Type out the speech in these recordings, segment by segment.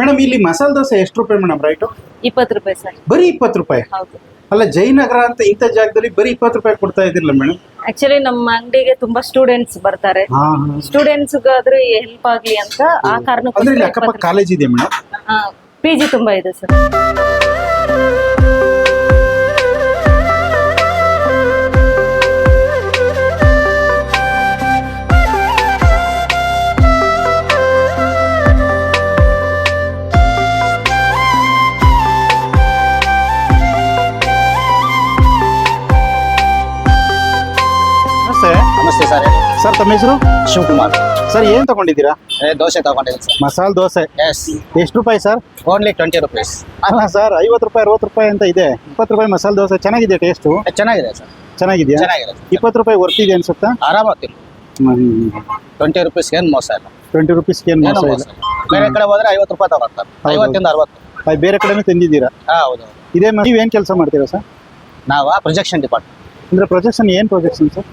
Madam ಇಲ್ಲಿ ಮಸಾಲ ದೋಸೆ ಎಷ್ಟು ರೂಪಾಯಿ ಮೇಡಮ್ ರೈಟು ಇಪ್ಪತ್ತು ರೂಪಾಯಿ ಸರ್. ಬರೀ ಇಪ್ಪತ್ತು ರೂಪಾಯಿ? ಹೌದು. ಅಲ್ಲ ಜಯನಗರ ಅಂತ ಇಂಥ ಜಾಗದಲ್ಲಿ ಬರೀ ಇಪ್ಪತ್ತು ರೂಪಾಯಿ ಕೊಡ್ತಾ ಇದ್ದಿಲ್ಲ ಮೇಡಮ್? ಆಕ್ಚುಲಿ ನಮ್ಮ ಅಂಗಡಿಗೆ ತುಂಬಾ ಸ್ಟೂಡೆಂಟ್ಸ್ ಬರ್ತಾರೆ. ಸ್ಟೂಡೆಂಟ್ಸ್ ಆದ್ರೂ ಹೆಲ್ಪ್ ಆಗ್ಲಿ ಅಂತ ಆ ಅಂದ್ರೆ ಇಲ್ಲಿ ಅಕ್ಕಪಕ್ಕ ಕಾಲೇಜ್ ಇದೆ ಮೇಡಮ್? ಪಿ ಜಿ ತುಂಬಾ ಇದೆ ಸರ್. ನಮಸ್ತೆ ಸರ್. ಸರ್ ತಮ್ಮ ಹೆಸರು? ಶಿವಕುಮಾರ್. ಸರ್ ಏನ್ ತಗೊಂಡಿದ್ದೀರಾ? ದೋಸೆ ತಗೊಂಡಿದ್ದೀನಿ ಸರ್. ಮಸಾಲ ದೋಸೆ? ಎಸ್ ಎಷ್ಟು ರೂಪಾಯಿ ಸರ್? ಓನ್ಲಿ ಟ್ವೆಂಟಿ ರುಪೀಸ್ ಅಲ್ಲ ಸರ್ ಐವತ್ತು ರೂಪಾಯಿ ಅರವತ್ತು ರೂಪಾಯಿ ಅಂತ ಇದೆ. ಇಪ್ಪತ್ತು ರೂಪಾಯಿ ಮಸಾಲೆ ದೋಸೆ ಚೆನ್ನಾಗಿದೆ ಟೇಸ್ಟು ಚೆನ್ನಾಗಿದೆ ಸರ್. ಚೆನ್ನಾಗಿದೆಯಾ? ಚೆನ್ನಾಗಿದೆ ಇಪ್ಪತ್ತು ರೂಪಾಯಿ ವರ್ತಿದೆ ಅನ್ಸುತ್ತಾ? ಆರಾಮಾಗ್ತೀನಿ. ಟ್ವೆಂಟಿ ರುಪೀಸ್ಗೆ ಏನು ಮೋಸ ಇಲ್ಲ. ಟ್ವೆಂಟಿ ರುಪೀಸ್ಗೆ ಏನು ಮೋಸ ಇಲ್ಲ. ಬೇರೆ ಕಡೆ ಹೋದ್ರೆ ಐವತ್ತು ರೂಪಾಯಿ ತಗೊಳ್ತಾರೆ. ಐವತ್ತಿಂದ ಅರವತ್ತು. ಬೇರೆ ಕಡೆನೂ ತಂದಿದ್ದೀರಾ? ಹಾಂ ಹೌದು ಇದೇ ನೀವು ಏನು ಕೆಲಸ ಮಾಡ್ತೀರಾ ಸರ್? ನಾವಾ ಪ್ರೊಜೆಕ್ಷನ್ ಡಿಪಾರ್ಟ್ಮೆಂಟ್ ಅಂದ್ರೆ ಪ್ರೊಜೆಕ್ಷನ್ ಏನ್ ಪ್ರೊಜೆಕ್ಷನ್ ಸರ್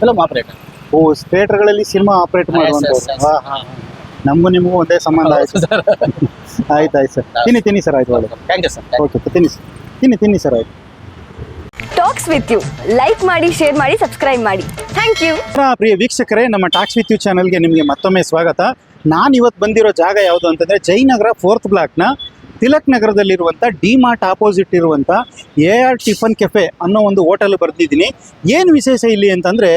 ಫಿಲಮ್ ಆಪರೇಟರ್ ಓ ಥಿಯೇಟರ್ಗಳಲ್ಲಿ ಸಿನಿಮಾ ಆಪರೇಟ್ ಮಾಡುವಂಥದ್ದು ನಮಗೂ ನಿಮಗೂ ಒಂದೇ ಸಂಬಂಧ ಆಯ್ತು. ಸರ್. ಆಯ್ತು ಆಯ್ತು ಸರ್. ತಿನ್ನಿ ತಿನ್ನಿ ಸರ್ ಆಯ್ತು ಒಳ್ಳೆ. ಥ್ಯಾಂಕ್ ಯು ಸರ್ ಓಕೆ ತಿನ್ನಿ ಸರ್ ತಿನ್ನಿ ತಿನ್ನಿ ಸರ್ ಆಯ್ತು. ಟಾಕ್ಸ್ ವಿತ್ ಯು ಲೈಕ್ ಮಾಡಿ ಶೇರ್ ಮಾಡಿ ಸಬ್ಸ್ಕ್ರೈಬ್ ಮಾಡಿ. ಥ್ಯಾಂಕ್ ಯು ಪ್ರಿಯ ವೀಕ್ಷಕರೇ ನಮ್ಮ ಟಾಕ್ಸ್ ವಿತ್ ಯು ಚಾನಲ್ಗೆ ನಿಮಗೆ ಮತ್ತೊಮ್ಮೆ ಸ್ವಾಗತ. ನಾನು ಇವತ್ತು ಬಂದಿರೋ ಜಾಗ ಯಾವುದು ಅಂತಂದರೆ ಜಯನಗರ ಫೋರ್ತ್ ಬ್ಲಾಕ್ನ ತಿಲಕ್ ನಗರದಲ್ಲಿರುವಂಥ ಡಿ ಮಾರ್ಟ್ ಆಪೋಸಿಟ್ ಇರುವಂಥ ಎ ಆರ್ ಟಿಫನ್ ಕೆಫೆ ಅನ್ನೋ ಒಂದು ಹೋಟೆಲ್ ಬರೆದಿದ್ದೀನಿ. ಏನು ವಿಶೇಷ ಇಲ್ಲಿ ಅಂತಂದರೆ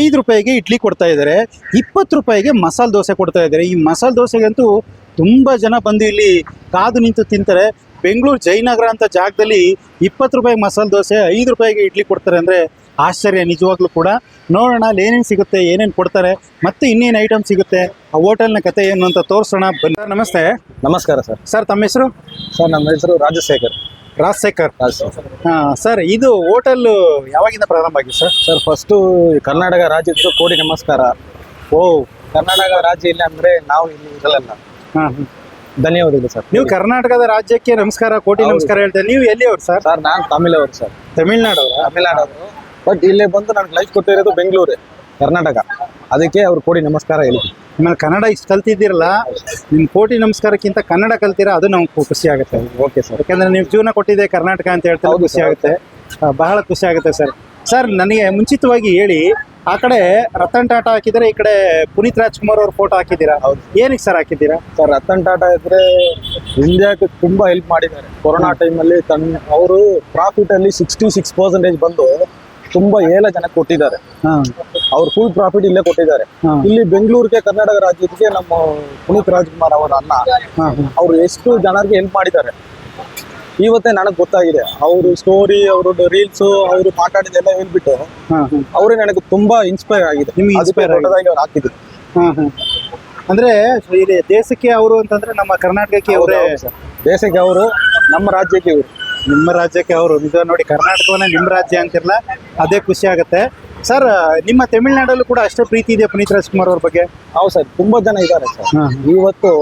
ಐದು ರೂಪಾಯಿಗೆ ಇಡ್ಲಿ ಕೊಡ್ತಾ ಇದ್ದಾರೆ, ಇಪ್ಪತ್ತು ರೂಪಾಯಿಗೆ ಮಸಾಲೆ ದೋಸೆ ಕೊಡ್ತಾ ಇದ್ದಾರೆ. ಈ ಮಸಾಲೆ ದೋಸೆಗಂತೂ ತುಂಬ ಜನ ಬಂದು ಇಲ್ಲಿ ಕಾದು ನಿಂತು ತಿಂತಾರೆ. ಬೆಂಗಳೂರು ಜಯನಗರ ಅಂತ ಜಾಗದಲ್ಲಿ ಇಪ್ಪತ್ತು ರೂಪಾಯಿ ಮಸಾಲೆ ದೋಸೆ, ಐದು ರೂಪಾಯಿಗೆ ಇಡ್ಲಿ ಕೊಡ್ತಾರೆ ಅಂದರೆ ಆಶ್ಚರ್ಯ ನಿಜವಾಗ್ಲೂ ಕೂಡ. ನೋಡೋಣ ಅಲ್ಲಿ ಏನೇನು ಸಿಗುತ್ತೆ ಏನೇನು ಕೊಡ್ತಾರೆ ಮತ್ತೆ ಇನ್ನೇನು ಐಟಮ್ ಸಿಗುತ್ತೆ ಆ ಹೋಟೆಲ್ನ ಕತೆ ಏನು ಅಂತ ತೋರಿಸೋಣ ಬನ್ನಿ. ಸರ್, ನಮಸ್ತೆ. ನಮಸ್ಕಾರ ಸರ್. ಸರ್ ತಮ್ಮ ಹೆಸರು? ಸರ್ ನಮ್ಮ ಹೆಸರು ರಾಜಶೇಖರ್. ರಾಜಶೇಖರ್. ರಾಜಶೇಖರ್. ಹಾಂ ಸರ್ ಇದು ಹೋಟೆಲ್ ಯಾವಾಗಿಂದ ಪ್ರಾರಂಭ ಆಗಿದೆ ಸರ್? ಸರ್ ಫಸ್ಟು ಕರ್ನಾಟಕ ರಾಜ್ಯದ್ದು ಕೋಟಿ ನಮಸ್ಕಾರ. ಓ ಕರ್ನಾಟಕ ರಾಜ್ಯ ಇಲ್ಲ ಅಂದ್ರೆ ನಾವು ಇಲ್ಲಿ ಇರಲ್ಲ. ಹಾಂ ಧನ್ಯವಾದಗಳು ಸರ್. ನೀವು ಕರ್ನಾಟಕದ ರಾಜ್ಯಕ್ಕೆ ನಮಸ್ಕಾರ ಕೋಟಿ ಹೌದು. ನಮಸ್ಕಾರ ಹೇಳ್ತಾರೆ ನೀವು ಎಲ್ಲಿಯವ್ರು ಸರ್? ಸರ್ ನಾನು ತಮಿಳವರು ಸರ್. ತಮಿಳ್ನಾಡು ತಮಿಳ್ನಾಡವರು. ಬಟ್ ಇಲ್ಲೇ ಬಂದು ನನಗೆ ಲೈಫ್ ಕೊಟ್ಟಿರೋದು ಬೆಂಗಳೂರು ಕರ್ನಾಟಕ. ಅದಕ್ಕೆ ಅವ್ರು ಕೋಡಿ ನಮಸ್ಕಾರ ಹೇಳಿ. ಆಮೇಲೆ ಕನ್ನಡ ಇಷ್ಟು ಕಲ್ತಿದ್ದೀರಲ್ಲ ನಿಮ್ಮ ಕೋಟಿ ನಮಸ್ಕಾರಕ್ಕಿಂತ ಕನ್ನಡ ಕಲ್ತೀರಾ ಅದು ನಮ್ಗೆ ಖುಷಿ ಆಗುತ್ತೆ. ಓಕೆ ಸರ್ ಯಾಕಂದ್ರೆ ನೀವು ಜೀವನ ಕೊಟ್ಟಿದೆ ಕರ್ನಾಟಕ ಅಂತ ಹೇಳ್ತಾರೆ ಖುಷಿ ಆಗುತ್ತೆ. ಬಹಳ ಖುಷಿ ಆಗುತ್ತೆ ಸರ್ ಸರ್ ನನಗೆ ಮುಂಚಿತವಾಗಿ ಹೇಳಿ ಆ ಕಡೆ ರತನ್ ಟಾಟಾ ಹಾಕಿದ್ರೆ ಈ ಕಡೆ ಪುನೀತ್ ರಾಜ್ಕುಮಾರ್ ಅವ್ರ ಫೋಟೋ ಹಾಕಿದ್ದೀರಾ. ಏನಕ್ಕೆ ಸರ್ ಹಾಕಿದ್ದೀರಾ? ಸರ್ ರತನ್ ಟಾಟಾ ಇದ್ರೆ ಇಂಡಿಯಾಕ್ಕೆ ತುಂಬಾ ಹೆಲ್ಪ್ ಮಾಡಿದ್ದಾರೆ. ಕೊರೋನಾ ಟೈಮಲ್ಲಿ ತನ್ನ ಅವರು ಪ್ರಾಫಿಟ್ ಅಲ್ಲಿ ಸಿಕ್ಸ್ಟಿ ಸಿಕ್ಸ್ ಪರ್ಸೆಂಟೇಜ್ ಬಂದು ತುಂಬಾ ಏಳ ಜನ ಕೊಟ್ಟಿದ್ದಾರೆ. ಅವ್ರು ಫುಲ್ ಪ್ರಾಫಿಟ್ ಇಲ್ಲೇ ಕೊಟ್ಟಿದ್ದಾರೆ. ಇಲ್ಲಿ ಬೆಂಗಳೂರಿಗೆ ಕರ್ನಾಟಕ ರಾಜ್ಯಕ್ಕೆ ನಮ್ಮ ಪುನೀತ್ ರಾಜ್ಕುಮಾರ್ ಅವರ ಅಣ್ಣ. ಅವರು ಎಷ್ಟು ಜನರಿಗೆ ಹೆಲ್ಪ್ ಮಾಡಿದ್ದಾರೆ. ಇವತ್ತೇ ನನಗೆ ಗೊತ್ತಾಗಿದೆ. ಅವರು ಸ್ಟೋರಿ ಅವರು ರೀಲ್ಸ್ ಅವರು ಮಾತಾಡಿದೆಲ್ಲ ಹೇಳ್ಬಿಟ್ಟು ಅವರೇ ನನಗೆ ತುಂಬಾ ಇನ್ಸ್ಪೈರ್ ಆಗಿದೆ. ದೊಡ್ಡದಾಗಿ ಅವ್ರು ಹಾಕಿದ್ರು. ಅಂದ್ರೆ ಇಲ್ಲಿ ದೇಶಕ್ಕೆ ಅವರು ಅಂತಂದ್ರೆ ನಮ್ಮ ಕರ್ನಾಟಕಕ್ಕೆ ಅವರೇ ದೇಶಕ್ಕೆ ಅವರು ನಮ್ಮ ರಾಜ್ಯಕ್ಕೆ ಇವರು. ನಿಮ್ಮ ರಾಜ್ಯಕ್ಕೆ ಅವರು ನಿಜ ನೋಡಿ ಕರ್ನಾಟಕವನ್ನ ನಿಮ್ಮ ರಾಜ್ಯ ಅಂತಿರಲ್ಲ ಅದೇ ಖುಷಿ ಆಗುತ್ತೆ. ಸರ್ ನಿಮ್ಮ ತಮಿಳ್ನಾಡಲ್ಲೂ ಕೂಡ ಅಷ್ಟೇ ಪ್ರೀತಿ ಇದೆ ಪುನೀತ್ ರಾಜ್ಕುಮಾರ್ ಅವ್ರ ಬಗ್ಗೆ? ಹೌದು ಸರ್ ತುಂಬಾ ಜನ ಇದ್ದಾರೆ ಸರ್. ಇವತ್ತು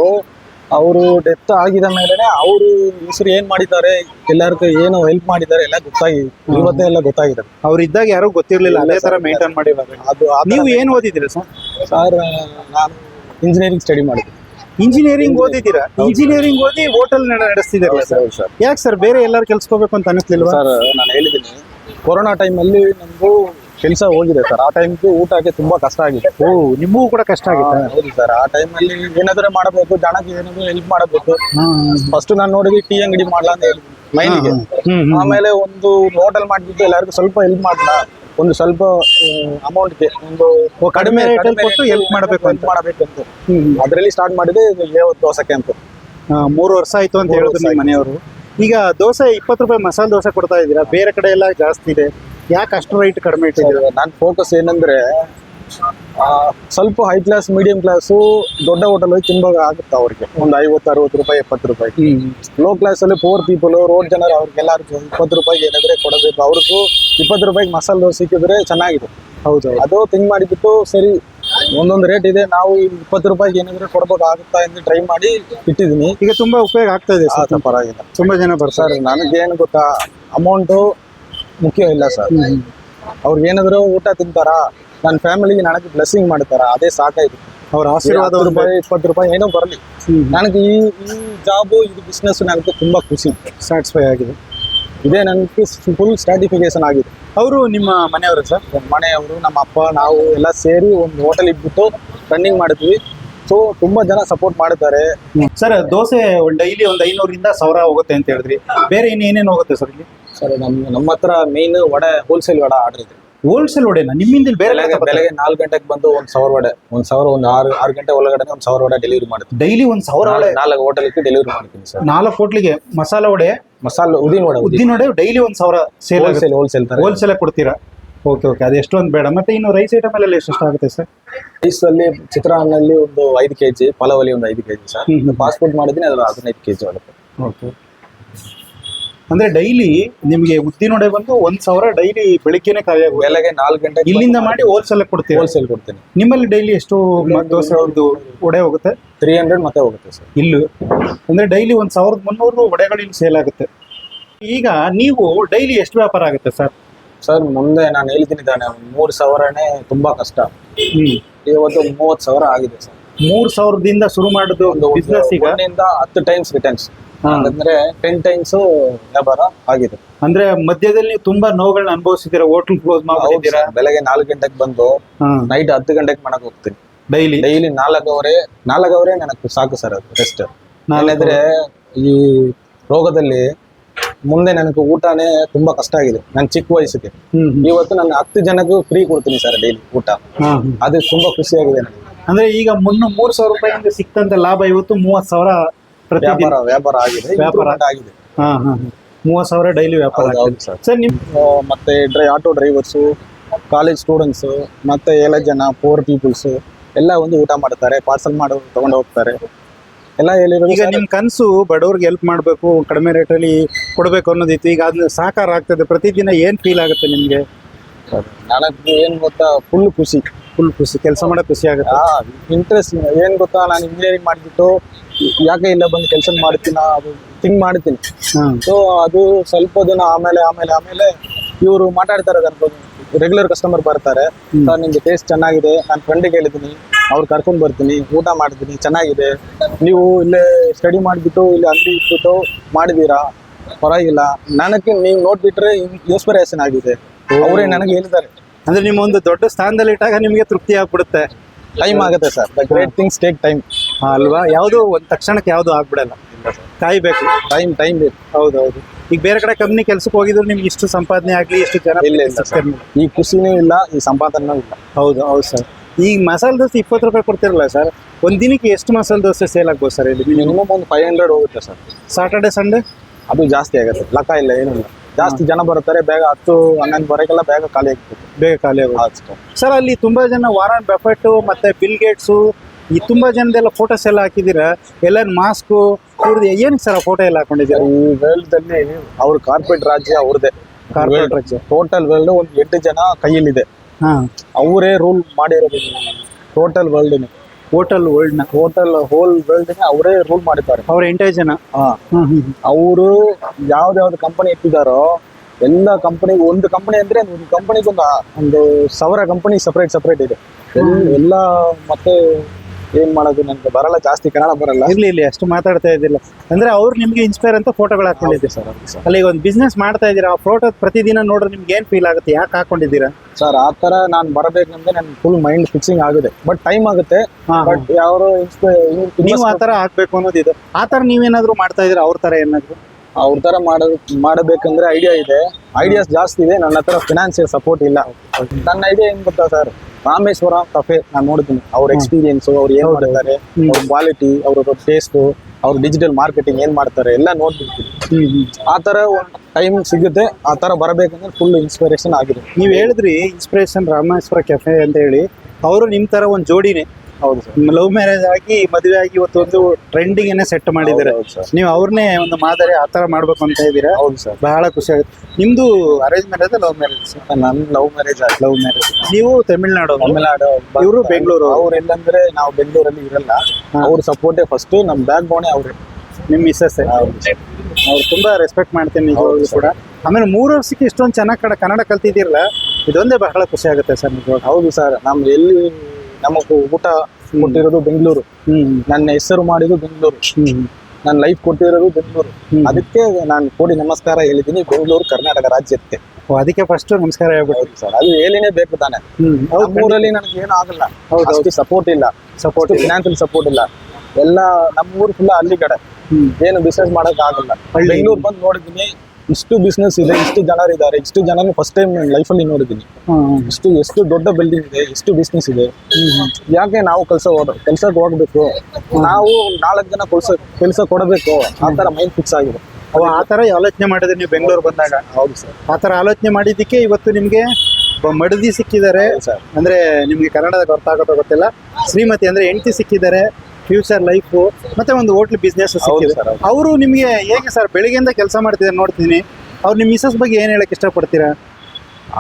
ಅವರು ಡೆತ್ ಆಗಿದ ಮೇಲೆ ಅವರು ಹೆಸರು ಏನು ಮಾಡಿದ್ದಾರೆ ಎಲ್ಲರಿಗೂ ಏನು ಹೆಲ್ಪ್ ಮಾಡಿದ್ದಾರೆ ಎಲ್ಲ ಗೊತ್ತಾಗಿ ಇವತ್ತೇ ಎಲ್ಲ ಗೊತ್ತಾಗಿದೆ. ಅವ್ರು ಇದ್ದಾಗ ಯಾರು ಗೊತ್ತಿರಲಿಲ್ಲ ಅದೇ ತರ ಇಲ್ಲ ಮೇಂಟೈನ್ ಮಾಡಿದ್ದಾರೆ. ಅದು ನೀವು ಏನು ಓದಿದ್ದೀರಾ ಸರ್? ಸರ್ ನಾನು ಇಂಜಿನಿಯರಿಂಗ್ ಸ್ಟಡಿ ಮಾಡಿದ್ದೆ ಇಂಜಿನಿಯರಿಂಗ್ ಓದಿದ್ದೀರಾ? ಇಂಜಿನಿಯರಿಂಗ್ ಓದಿ ಹೋಟೆಲ್ ನಡೆಸ್ತಿದ್ದೀರಲ್ಲ ಸರ್? ಸರ್ ಯಾಕೆ ಸರ್ ಬೇರೆ ಎಲ್ಲರೂ ಕೆಲ್ಸ್ಕೋಬೇಕು ಅಂತ ಅನಿಸ್ಲಿಲ್ವಾ? ಸರ್ ನಾನು ಹೇಳಿದ್ದೀನಿ. ಕೊರೋನಾ ಟೈಮಲ್ಲಿ ನಮಗೂ ಕೆಲಸ ಹೋಗಿದೆ ಸರ್. ಆ ಟೈಮ್ಗೆ ಊಟಕ್ಕೆ ತುಂಬಾ ಕಷ್ಟ ಆಗಿದೆ ಓ ನಿಮಗೂ ಕೂಡ ಕಷ್ಟ ಆಗಿದೆ ಹೌದು ಸರ್. ಆ ಟೈಮಲ್ಲಿ ಏನಾದರೂ ಮಾಡಬೇಕು ಜನಕ್ಕೆ ಏನಾದರೂ ಹೆಲ್ಪ್ ಮಾಡಬೇಕು. ಫಸ್ಟ್ ನಾನು ನೋಡಿದ್ವಿ ಟೀ ಅಂಗಡಿ ಮಾಡ್ಲಾ ಅಂತ ಹೇಳಿದ್ವಿ ಮೈನಿಗೆ ಆಮೇಲೆ ಒಂದು ಹೋಟೆಲ್ ಮಾಡಿಬಿಟ್ಟು ಎಲ್ಲರಿಗೂ ಸ್ವಲ್ಪ ಹೆಲ್ಪ್ ಮಾಡ್ಲಾ? ಒಂದು ಸ್ವಲ್ಪ ಅಮೌಂಟ್ಗೆ ಒಂದು ಕಡಿಮೆ ರೇಟಲ್ಲಿ ಕೊಟ್ಟು ಹೆಲ್ಪ್ ಮಾಡಬೇಕು ಅಂತ. ಮಾಡಬೇಕು ಮಾಡ್ಬೇಕು ಅಂತ ಅದರಲ್ಲಿ ಸ್ಟಾರ್ಟ್ ಮಾಡಿದೆ ಲೇಔಟ್ ದೋಸಕ್ಕೆ ಅಂತ. ಮೂರು ವರ್ಷ ಆಯ್ತು ಅಂತ ಹೇಳಿದ್ರು ನಿಮ್ಮ ಮನೆಯವರು. ಈಗ ದೋಸೆ ಇಪ್ಪತ್ತು ರೂಪಾಯಿ ಮಸಾಲೆ ದೋಸೆ ಕೊಡ್ತಾ ಇದ್ದೀರಾ? ಬೇರೆ ಕಡೆ ಎಲ್ಲ ಜಾಸ್ತಿ ಇದೆ. ಯಾಕೆ ಅಷ್ಟು ರೈಟ್ ಕಡಿಮೆ ಇಟ್ಟಿದ್ದೀರಾ? ನಾನು ಫೋಕಸ್ ಏನಂದ್ರೆ ಸ್ವಲ್ಪ ಹೈ ಕ್ಲಾಸ್ ಮೀಡಿಯಂ ಕ್ಲಾಸು ದೊಡ್ಡ ಹೋಟೆಲ್ ಹೋಗಿ ಅವರಿಗೆ ಆಗುತ್ತೆ ಅವ್ರಿಗೆ? ಒಂದು ಐವತ್ತು ಅರವತ್ತು ರೂಪಾಯಿ ಎಪ್ಪತ್ತು ರೂಪಾಯಿ. ಲೋ ಕ್ಲಾಸ್ ಅಲ್ಲಿ ಪೋರ್ ಪೀಪಲ್ ರೋಡ್ ಜನರು ಅವ್ರಿಗೆಲ್ಲರಿಗೂ ಇಪ್ಪತ್ತು ರೂಪಾಯಿಗೆ ಏನಾದ್ರೆ ಕೊಡಬೇಕು. ಅವ್ರಿಗೂ ಇಪ್ಪತ್ತು ರೂಪಾಯಿಗೆ ಮಸಾಲೆ ದೋಸೆ ಸಿಕ್ಕಿದ್ರೆ ಚೆನ್ನಾಗಿದೆ. ಹೌದು ಅದು ಥಿಂಕ್ ಮಾಡಿಬಿಟ್ಟು ಸರಿ ಒಂದೊಂದು ರೇಟ್ ಇದೆ ನಾವು ಇಪ್ಪತ್ತು ರೂಪಾಯಿಗೆ ಏನಾದ್ರೆ ಕೊಡ್ಬೋದು ಆಗುತ್ತಾ ಎಂದು ಟ್ರೈ ಮಾಡಿ ಇಟ್ಟಿದ್ದೀನಿ. ಈಗ ತುಂಬಾ ಉಪಯೋಗ ಆಗ್ತಾ ಇದೆ ಸರ್. ಪರವಾಗಿಲ್ಲ. ತುಂಬಾ ಜನ ಬರ್ತಾರೆ. ನನಗೇನು ಗೊತ್ತಾ ಅಮೌಂಟು ಮುಖ್ಯ ಇಲ್ಲ ಸರ್. ಅವ್ರಿಗೆ ಏನಾದರೂ ಊಟ ತಿಂತಾರಾ? ನನ್ನ ಫ್ಯಾಮಿಲಿಗೆ ನನಗೆ ಬ್ಲೆಸ್ಸಿಂಗ್ ಮಾಡ್ತಾರ ಅದೇ ಸಾಕಾಯ್ತು ಅವ್ರ ಆಶೀರ್ವಾದ ರೂಪಾಯಿ ಇಪ್ಪತ್ತು ರೂಪಾಯಿ ಏನೋ ಬರಲಿ. ನನಗೆ ಈ ಈ ಜಾಬು ಇದು ಬಿಸ್ನೆಸ್ ನನಗೆ ತುಂಬಾ ಖುಷಿ. ಸ್ಯಾಟಿಸ್ಫೈ ಆಗಿದೆ. ಇದೇ ನನಗೆ ಫುಲ್ ಸ್ಟ್ರಾಟಿಫಿಕೇಶನ್ ಆಗಿದೆ. ಅವರು ನಿಮ್ಮ ಮನೆಯವರು ಸರ್? ನಮ್ಮ ಮನೆಯವರು ನಮ್ಮ ಅಪ್ಪ ನಾವು ಎಲ್ಲ ಸೇರಿ ಒಂದು ಹೋಟೆಲ್ ಇಟ್ಬಿಟ್ಟು ರನ್ನಿಂಗ್ ಮಾಡ್ತೀವಿ ಸೊ ತುಂಬಾ ಜನ ಸಪೋರ್ಟ್ ಮಾಡ್ತಾರೆ ಸರ್ ದೋಸೆ ಡೈಲಿ ಒಂದು ಐನೂರಿಂದ ಸಾವಿರ ಹೋಗುತ್ತೆ ಅಂತ ಹೇಳಿದ್ರಿ. ಬೇರೆ ಇನ್ನೇನೇನು ಹೋಗುತ್ತೆ ಸರ್ ಇಲ್ಲಿ? ಸರ್ ನಮ್ಮ ನಮ್ಮ ಹತ್ರ main vada wholesale vada order ಇದೆ. ಹೋಲ್ಸೇಲ್ ಒಡೆನಾ? ನಿಮ್ಮಿಂದ ಇಲ್ಲಿ ಬೇರೆ ಬೆಳಗ್ಗೆ ಬೆಳಗ್ಗೆ ನಾಲ್ಕು ಗಂಟೆಗೆ ಬಂದು ಒಂದು ಸಾವಿರ ವಡೆ ಒಂದು ಸಾವಿರ ಒಂದು ಆರು ಆರು ಗಂಟೆ ಒಳಗಡೆ ಒಂದು ಸಾವಿರ ವಡೆ ಡೆಲಿವರಿ ಮಾಡ್ತೀನಿ ಡೈಲಿ ಒಂದು ಸಾವಿರ ವಡೆ ನಾಲ್ಕು ಹೋಟೆಲ್ಗೆ ಡೆಲಿವರಿ ಮಾಡ್ತೀನಿ ಸರ್. ನಾಲ್ಕು ಹೋಟ್ಲಿಗೆ ಮಸಾಲ ವಡೆ ಮಸಾಲ ಉದಿನ ವಡೆ ಉದ್ದಿನ. ವಡೆ ಡೈಲಿ ಒಂದು ಸಾವಿರ ಸೇಲ್ ಹೋಲ್ಸೇಲ್ ಹೋಲ್ಸೇಲ್ ತರ. ಹೋಲ್ಸೇಲ್ ಕೊಡ್ತೀರಾ? ಓಕೆ ಓಕೆ ಅದು ಎಷ್ಟೊಂದು ಬೇಡ. ಮತ್ತೆ ಇನ್ನು ರೈಸ್ ಐಟಮ್ ಅಲ್ಲಿ ಎಷ್ಟು ಆಗುತ್ತೆ ಸರ್ ರೈಸ್ ಅಲ್ಲಿ ಚಿತ್ರಾನ್ನಲ್ಲಿ ಒಂದು ಐದು ಕೆಜಿ ಪಲಾವಲ್ಲಿ ಒಂದು ಐದು KG sir passport fast food ಮಾಡಿದ್ರೆ ಅದು ಹದಿನೈದು ಕೆಜಿ ಆಗುತ್ತೆ. ಓಕೆ ಅಂದ್ರೆ ಡೈಲಿ ನಿಮಗೆ ಉದ್ದಿನ ಒಡೆ ಬಂದು ಒಂದ್ ಸಾವಿರ ಡೈಲಿ ಬೆಳಿಗ್ಗೆನೆ ಖಾಲಿ ಆಗುತ್ತೆ. ಬೆಳಗ್ಗೆ ನಾಲ್ಕು ಗಂಟೆಗೆ ಇಲ್ಲಿಂದ ಮಾಡಿ ಹೋಲ್ಸೇಲ್ ಕೊಡ್ತೀವಿ ಹೋಲ್ಸೇಲ್ ಕೊಡ್ತೀನಿ. ನಿಮ್ಮಲ್ಲಿ ಡೈಲಿ ಎಷ್ಟು ದೋಸೆ ಒಂದು ಒಡೆ ಹೋಗುತ್ತೆ? ತ್ರೀ ಹಂಡ್ರೆಡ್ ಮತ್ತೆ ಹೋಗುತ್ತೆ ಸರ್. ಇಲ್ಲಿ. ಅಂದ್ರೆ ಡೈಲಿ ಒಂದ್ ಸಾವಿರದ ಮುನ್ನೂರು ಇಲ್ಲಿ ಸೇಲ್ ಆಗುತ್ತೆ. ಈಗ ನೀವು ಡೈಲಿ ಎಷ್ಟು ವ್ಯಾಪಾರ ಆಗುತ್ತೆ ಸರ್? ಸರ್ ಮುಂದೆ ನಾನು ಹೇಳ್ತೀನಿ ತಾನೆ ಮೂರು ಸಾವಿರನೇ ತುಂಬಾ ಕಷ್ಟ. ಇವತ್ತು ಮೂವತ್ತು ಸಾವಿರ ಆಗಿದೆ ಸರ್. ಮೂರು ಸಾವಿರದಿಂದ ಶುರು ಮಾಡಿದ್ದು ಒಂದು ಬಿಸ್ನೆಸ್ ಈಗ? ಹತ್ತು ಟೈಮ್ಸ್ ರಿಟರ್ನ್ಸ್. ಅಂದ್ರೆ ಟೆನ್ ಟೈಮ್ಸ್ ವ್ಯಾಪಾರ ಆಗಿದೆ. ಅಂದ್ರೆ ಮಧ್ಯದಲ್ಲಿ ನೀವು ತುಂಬಾ ನೋವುಗಳನ್ನ ಅನುಭವಿಸಿದ್ದೀರಾ? ಹೋಟೆಲ್ ಕ್ಲೋಸ್ ಹೌದು ಮಾಡ್ಬಿಟ್ಟಿದ್ದೀರಾ ಬೆಳಗ್ಗೆ ನಾಲ್ಕು ಗಂಟೆಗೆ ಬಂದು ನೈಟ್ ಹತ್ತು ಗಂಟೆಗೆ ಮಾಡಕ್ ಹೋಗ್ತೀನಿ. ಡೈಲಿ? ಡೈಲಿ ನಾಲ್ಕು ಅವರೆ ನಾಲ್ಕು ಅವರೇ ನನಗೆ ಸಾಕು ಸರ್ ಅದು ರೆಸ್ಟ್ ಏನಾದ್ರೆ ಈ ರೋಗದಲ್ಲಿ ಮುಂದೆ ನನಗೆ ಊಟನೇ ತುಂಬಾ ಕಷ್ಟ ಆಗಿದೆ. ನನ್ ಚಿಕ್ಕ ವಯಸ್ಸಿಗೆ. ಇವತ್ತು ನಾನು ಹತ್ತು ಜನಕ್ಕೂ ಫ್ರೀ ಕೊಡ್ತೀನಿ ಸರ್ ಡೈಲಿ ಊಟ. ಅದು ತುಂಬಾ ಖುಷಿಯಾಗಿದೆ ನನಗೆ. ಅಂದ್ರೆ ಈಗ ಮುನ್ನ ಮೂರ್ ಸಾವಿರ ರೂಪಾಯಿಂದ ಸಿಕ್ತಂತ ಲಾಭ ಇವತ್ತು ಮೂವತ್ ಸಾವಿರ ಪ್ರತಿದಿನ. ವ್ಯಾಪಾರ ವ್ಯಾಪಾರ ಆಗಿದೆ. ವ್ಯಾಪಾರ. improvement ಆಗಿದೆ. ಹಾ ಹಾ ಸಾವಿರ ಡೈಲಿ ವ್ಯಾಪಾರ ಹೌದು, ಹೌದು ಸರ್ ಸರ್ ನಿಮ್ ಆ, ಮತ್ತೆ dry auto drivers college students ಮತ್ತೆ ಎಲ್ಲ ಜನ ಪೂರ್ ಪೀಪಲ್ಸ್ ಎಲ್ಲ ಒಂದು ಊಟ ಮಾಡ್ತಾರೆ ಪಾರ್ಸಲ್ ಮಾಡಿ ತಗೊಂಡು ಹೋಗ್ತಾರೆ. ಎಲ್ಲ ಹೇಳಿರೋ ಈಗ ನಿಮ್ಮ ನಿಮ್ ಕನ್ಸು ಬಡವ್ರಿಗೆ ಹೆಲ್ಪ್ ಮಾಡ್ಬೇಕು ಕಡಿಮೆ ರೇಟಲ್ಲಿ ಕೊಡ್ಬೇಕು ಅನ್ನೋದಿತ್ತು ಈಗ ಅದನ್ನ ಸಾಕಾರ ಆಗ್ತದೆ. ಪ್ರತಿದಿನ ಏನ್ ಫೀಲ್ ಆಗುತ್ತೆ ನಿಮ್ಗೆ? ನನಗೆ ಏನು ಗೊತ್ತಾ ಫುಲ್ ಖುಷಿ. ಫುಲ್ ಖುಷಿ. ಕೆಲಸ ಮಾಡೋ ಖುಷಿ ಆಗುತ್ತೆ. ಇಂಟ್ರೆಸ್ಟ್ ಏನ್ ಗೊತ್ತಾ ನಾನು ಇಂಜಿನಿಯರಿಂಗ್ ಮಾಡಿಬಿಟ್ಟು ಯಾಕೆ ಇಲ್ಲ ಬಂದು ಕೆಲಸ ಮಾಡ್ತೀನ ಅದು ಥಿಂಕ್ ಮಾಡ್ತೀನಿ. ಸೊ ಅದು ಸ್ವಲ್ಪ ದಿನ ಆಮೇಲೆ ಆಮೇಲೆ ಆಮೇಲೆ ಇವರು ಮಾತಾಡ್ತಾರೆ ಅನ್ಬೋದು ರೆಗ್ಯುಲರ್ ಕಸ್ಟಮರ್ ಬರ್ತಾರೆ. ಸರ್ ನಿಮ್ಗೆ ಟೇಸ್ಟ್ ಚೆನ್ನಾಗಿದೆ. ನಾನು ಫ್ರೆಂಡಿಗೆ ಹೇಳಿದ್ದೀನಿ ಅವ್ರು ಕರ್ಕೊಂಡು ಬರ್ತೀನಿ. ಊಟ ಮಾಡ್ತೀನಿ ಚೆನ್ನಾಗಿದೆ. ನೀವು ಇಲ್ಲೇ ಸ್ಟಡಿ ಮಾಡಿಬಿಟ್ಟು ಇಲ್ಲಿ ಅಂಗಡಿ ಇಟ್ಬಿಟ್ಟು ಮಾಡಿದ್ದೀರಾ ಪರವಾಗಿಲ್ಲ. ನನಗೆ ನೀವು ನೋಡ್ಬಿಟ್ರೆ ಇನ್ಸ್ಪಿರೇಷನ್ ಆಗಿದೆ. ಅವರೇ ನನಗೆ ಹೇಳಿದ್ದಾರೆ. ಅಂದ್ರೆ ನಿಮ್ಮ ಒಂದು ದೊಡ್ಡ ಸ್ಥಾನದಲ್ಲಿ ಇಟ್ಟಾಗ ನಿಮಗೆ ತೃಪ್ತಿ ಆಗ್ಬಿಡುತ್ತೆ. ಟೈಮ್ ಆಗುತ್ತೆ sir the great things take time ಅಲ್ವಾ? ಯಾವುದು ಒಂದು ತಕ್ಷಣಕ್ಕೆ ಯಾವುದು ಆಗ್ಬಿಡಲ್ಲ. ಕಾಯ್ಬೇಕು ಟೈಮ್ ಟೈಮ್ ಬೇಕು. ಹೌದು ಹೌದು ಈಗ ಬೇರೆ ಕಡೆ ಕಂಪ್ನಿ ಕೆಲ್ಸಕ್ಕೆ ಹೋಗಿದ್ರು ನಿಮ್ಗೆ ಇಷ್ಟು ಸಂಪಾದನೆ ಆಗ್ಲಿ ಇಷ್ಟು ಜನ ಇಲ್ಲ, ಈ ಖುಷಿನೂ ಇಲ್ಲ ಈ ಸಂಪಾದನೆ ಇಲ್ಲ. ಹೌದು ಹೌದು ಸರ್. ಈಗ ಮಸಾಲೆ ದೋಸೆ ಇಪ್ಪತ್ತು ರೂಪಾಯಿ ಕೊಡ್ತಿರಲ್ಲ ಸರ್? ಒಂದ್ ದಿನಕ್ಕೆ ಎಷ್ಟು ಮಸಾಲೆ ದೋಸೆ ಸೇಲ್ ಆಗ್ಬೋದು ಸರ್ ಇಲ್ಲಿ? ಮಿನಿಮಮ್ ಒಂದು ಫೈವ್ ಹಂಡ್ರೆಡ್ ಹೋಗುತ್ತೆ ಸರ್. ಸಾಟರ್ಡೆ ಸಂಡೇ ಅದು ಜಾಸ್ತಿ ಆಗುತ್ತೆ. ಲೆಕ್ಕ ಇಲ್ಲ ಏನಿಲ್ಲ ಜಾಸ್ತಿ ಜನ ಬರ್ತಾರೆ ಬೇಗ ಹತ್ತು ಹನ್ನೊಂದು ವರೆಗೆಲ್ಲ ಬೇಗ ಖಾಲಿ ಆಗ್ತದೆ ಬೇಗ ಖಾಲಿ ಆಗುತ್ತೆ. ಸರ್ ಅಲ್ಲಿ ತುಂಬಾ ಜನ ವಾರನ್ ಬೆಫೆಟ್ ಮತ್ತೆ ಬಿಲ್ ಗೇಟ್ಸು ಈ ತುಂಬಾ ಜನದೆಲ್ಲ ಫೋಟೋಸ್ ಎಲ್ಲ ಹಾಕಿದ್ದೀರಾ? ಎಲ್ಲ ಮಾಸ್ಕು ಇವ್ರದ್ದು ಏನು ಸರ್ ಫೋಟೋ ಎಲ್ಲ ಹಾಕೊಂಡಿದ್ದೀರಾ? ಈ ವರ್ಲ್ಡ್ ಅಲ್ಲಿ ಅವ್ರ ಕಾರ್ಪೊರೇಟ್ ರಾಜ್ಯ ಅವ್ರದೇ. ಕಾರ್ಪೊರೇಟ್ ರಾಜ್ಯ. ಟೋಟಲ್ ವರ್ಲ್ಡ್ ಒಂದು ಎಂಟು ಜನ ಕೈಯಲ್ಲಿದೆ. ಹಾ. ಅವರೇ ರೂಲ್ ಮಾಡಿರೋದು ಟೋಟಲ್ ವರ್ಲ್ಡ್ ಹೋಟೆಲ್ ವರ್ಲ್ಡ್ನ ಟೋಟಲ್ ಹೋಲ್ ವರ್ಲ್ಡ್ ಅವರೇ ರೂಲ್ ಮಾಡಿದ್ದಾರೆ. ಅವ್ರ ಎಂಟೇ ಜನ. ಹಾ. ಹ್ಮ್ ಹ್ಮ್ ಅವರು ಯಾವ್ದಾವ್ದು ಕಂಪನಿ ಇಟ್ಟಿದಾರೋ ಎಲ್ಲ ಕಂಪನಿ ಒಂದು ಕಂಪನಿ ಅಂದ್ರೆ ಒಂದು ಕಂಪನಿಗೆ ಒಂದು ಒಂದು ಸಾವಿರ ಕಂಪನಿ ಸಪ್ರೇಟ್ ಸಪ್ರೇಟ್ ಇದೆ. ಎಲ್- ಎಲ್ಲ ಮತ್ತೆ ಏನ್ ಮಾಡೋದು? ನನಗೆ ಬರಲ್ಲ ಜಾಸ್ತಿ ಕನ್ನಡ ಬರಲ್ಲ. ಇರ್ಲಿ ಇಲ್ಲಿ ಅಷ್ಟು ಮಾತಾಡ್ತಾ ಇದ್ದಿಲ್ಲ. ಅಂದ್ರೆ ಅವ್ರು ನಿಮ್ಗೆ ಇನ್ಸ್ಪೈರ್ ಅಂತ ಫೋಟೋಗಳು ಹಾಕೊಂಡಿದ್ದೆ ಸರ್ ಅಲ್ಲಿ ಈಗ ಒಂದು ಬಿಸ್ನೆಸ್ ಮಾಡ್ತಾ ಇದ್ದೀರಾ ಆ ಫೋಟೋ ಪ್ರತಿದಿನ ನೋಡ್ರೆ ನಿಮ್ಗೆ ಏನ್ ಫೀಲ್ ಆಗುತ್ತೆ? ಯಾಕೆ ಹಾಕೊಂಡಿದ್ದೀರಾ? ಸರ್ ಆ ತರ ನಾನು ಬರಬೇಕಂದ್ರೆ ನನ್ ಫುಲ್ ಮೈಂಡ್ ಫಿಕ್ಸಿಂಗ್ ಆಗುತ್ತೆ. ಬಟ್ ಟೈಮ್ ಆಗುತ್ತೆ. ಬಟ್ ಯಾರು ನೀವು ಆ ತರ ಅನ್ನೋದು ಇದು. ಆ ತರ ನೀವೇನಾದ್ರೂ ಮಾಡ್ತಾ ಇದ್ರೆ ಅವ್ರ ತರ ಏನಾದ್ರು? ಅವ್ರ ತರ ಮಾಡೋದು ಮಾಡಬೇಕಂದ್ರೆ ಐಡಿಯಾ ಇದೆ. ಐಡಿಯಾಸ್ ಜಾಸ್ತಿ ಇದೆ. ನನ್ನ ಹತ್ರ ಫಿನಾನ್ಸಿಯಲ್ ಸಪೋರ್ಟ್ ಇಲ್ಲ. ನನ್ನ ಐಡಿಯಾ ಏನ್ ಗೊತ್ತಾ ಸರ್? ರಾಮೇಶ್ವರ ಕಫೆ ನಾನು ನೋಡಿದ್ದೀನಿ. ಅವ್ರ ಎಕ್ಸ್ಪೀರಿಯನ್ಸ್ ಅವ್ರು ಏನ್ ಮಾಡಿದ್ದಾರೆ ಅವ್ರ ಕ್ವಾಲಿಟಿ ಅವ್ರ ಟೇಸ್ಟ್ ಅವ್ರ ಡಿಜಿಟಲ್ ಮಾರ್ಕೆಟಿಂಗ್ ಏನ್ ಮಾಡ್ತಾರೆ ಎಲ್ಲ ನೋಡ್ಬಿಡ್ತೀನಿ. ಆ ತರ ಒಂದು ಟೈಮ್ ಸಿಗುತ್ತೆ ಆ ತರ ಬರಬೇಕಂದ್ರೆ ಫುಲ್ ಇನ್ಸ್ಪಿರೇಷನ್ ಆಗಿದೆ. ನೀವು ಹೇಳಿದ್ರಿ ಇನ್ಸ್ಪಿರೇಷನ್ ರಾಮೇಶ್ವರ ಕೆಫೆ ಅಂತ ಹೇಳಿ. ಅವರು ನಿಮ್ ತರ ಒಂದು ಜೋಡಿನೇ. ಲವ್ ಮ್ಯಾರೇಜ್ ಆಗಿ ಮದುವೆ ಆಗಿ ಇವತ್ತು ಒಂದು ಟ್ರೆಂಡಿಂಗ್ ಸೆಟ್ ಮಾಡಿದ್ದಾರೆ ನೀವು ಅವ್ರನ್ನೇ ಒಂದು ಮಾದರಿ ಆ ತರ ಮಾಡ್ಬೇಕು ಅಂತ ಇದ್ದೀರಾ? ಹೌದು ಸರ್ ಬಹಳ ಖುಷಿ ಆಗುತ್ತೆ. ನಿಮ್ದು ಅರೇಂಜ್ ಮ್ಯಾರೇಜ್ ಲವ್ ಮ್ಯಾರೇಜ್ ನನ್ ಲವ್ ಮ್ಯಾರೇಜ್ ಆಗಿ ಲವ್ ಮ್ಯಾರೇಜ್ ನೀವು ತಮಿಳ್ನಾಡು ತಮಿಳ್ನಾಡು ಇವರು ಬೆಂಗಳೂರು. ಅವ್ರು? ಎಲ್ಲಂದ್ರೆ ನಾವು ಬೆಂಗಳೂರಲ್ಲಿ ಇರಲ್ಲ. ಅವ್ರ ಸಪೋರ್ಟೇ ಫಸ್ಟ್ ನಮ್ ಬ್ಯಾಕ್ ಬೋನೆ ಅವ್ರೆ. ನಿಮ್ ಮಿಸ್ಸಸ್ ಅವ್ರು ತುಂಬಾ ರೆಸ್ಪೆಕ್ಟ್ ಮಾಡ್ತೀನಿ ನಿಜವಾಗ್ಲೂ ಕೂಡ. ಆಮೇಲೆ ಮೂರು ವರ್ಷಕ್ಕೆ ಇಷ್ಟೊಂದು ಚೆನ್ನಾಗಿ ಕಡೆ ಕನ್ನಡ ಕಲ್ತಿದ್ದೀರಲ್ಲ ಇದೊಂದೇ ಬಹಳ ಖುಷಿ ಆಗುತ್ತೆ ಸರ್ ನಿಜವಾಗ ಹೌದು ಸರ್ ನಮ್ದು ಎಲ್ಲಿ ನಮಗೂ ಊಟ ಕೊಟ್ಟಿರೋದು ಬೆಂಗಳೂರು. ಹ್ಮ್. ನನ್ನ ಹೆಸರು ಮಾಡಿದ್ದು ಬೆಂಗಳೂರು. ನನ್ನ ಲೈಫ್ ಕೊಟ್ಟಿರೋದು ಬೆಂಗಳೂರು. ಅದಕ್ಕೆ ನಾನು ಕೋಡಿ ನಮಸ್ಕಾರ ಹೇಳಿದ್ದೀನಿ ಬೆಂಗಳೂರು ಕರ್ನಾಟಕ ರಾಜ್ಯಕ್ಕೆ. ಅದಕ್ಕೆ ಫಸ್ಟ್ ನಮಸ್ಕಾರ ಹೇಳ್ಬಿಟ್ಟು ಸರ್ ಅದು ಹೇಳಿನೇ ಬೇಕು ತಾನೆ. ಊರಲ್ಲಿ ನನಗೆ ಏನು ಆಗಲ್ಲ. ಹೌದು, ಸಪೋರ್ಟ್ ಇಲ್ಲ. ಸಪೋರ್ಟ್ ಫಿನಾನ್ಸಿಯಲ್ ಸಪೋರ್ಟ್ ಇಲ್ಲ. ಎಲ್ಲ ನಮ್ಮ ಊರು ಫುಲ್ ಹಳ್ಳಿ ಕಡೆ ಏನು ಬಿಸ್ನೆಸ್ ಮಾಡಕ್ ಆಗಲ್ಲ. ಬೆಂಗಳೂರು ಬಂದು ನೋಡಿದ್ದೀನಿ. ಇಷ್ಟು ಬಿಸ್ನೆಸ್ ಇದೆ ಇಷ್ಟು ಜನರಿದ್ದಾರೆ ಇಷ್ಟು ಜನ ಫಸ್ಟ್ ಟೈಮ್ ಲೈಫಲ್ಲಿ ನೋಡಿದ್ದೀನಿ. ಇಷ್ಟು ಎಷ್ಟು ದೊಡ್ಡ ಬಿಲ್ಡಿಂಗ್ ಇದೆ ಇಷ್ಟು ಬಿಸ್ನೆಸ್ ಇದೆ. ಯಾಕೆ ನಾವು ಕೆಲಸ ಕೆಲ್ಸಕ್ಕೆ ಹೋಗ್ಬೇಕು? ನಾವು ನಾಲ್ಕು ಜನ ಕೆಲಸ ಕೆಲಸ ಕೊಡಬೇಕು. ಆ ಥರ ಮೈಂಡ್ ಫಿಕ್ಸ್ ಆಗಿದೆ. ಅವ ಆ ಥರ ಆಲೋಚನೆ ಮಾಡಿದ್ರೆ ನೀವು ಬೆಂಗಳೂರು ಬಂದಾಗ? ಹೌದು ಸರ್. ಆ ಥರ ಆಲೋಚನೆ ಮಾಡಿದ್ದಕ್ಕೆ ಇವತ್ತು ನಿಮಗೆ ಮಡದಿ ಸಿಕ್ಕಿದ್ದಾರೆ. ಸರ್. ಅಂದ್ರೆ ನಿಮಗೆ ಕನ್ನಡದ ಗೊತ್ತಾಗೋದು ಗೊತ್ತಿಲ್ಲ. ಶ್ರೀಮತಿ ಅಂದ್ರೆ ಹೆಂಡತಿ ಸಿಕ್ಕಿದ್ದಾರೆ. ಫ್ಯೂಚರ್ ಲೈಫು ಮತ್ತೆ ಒಂದು ಹೋಟ್ಲ್ ಬಿಸ್ನೆಸ್ ಸಿಕ್ಕಿದೆ. ಅವರು ನಿಮಗೆ ಹೇಗೆ ಸರ್ ಬೆಳಿಗ್ಗೆಯಿಂದ ಕೆಲಸ ಮಾಡ್ತಿದ್ದಾರೆ ನೋಡ್ತೀನಿ. ಅವ್ರು ನಿಮ್ಮ ಮಿಸಸ್ ಬಗ್ಗೆ ಏನು ಹೇಳಕ್ ಇಷ್ಟಪಡ್ತೀರಾ?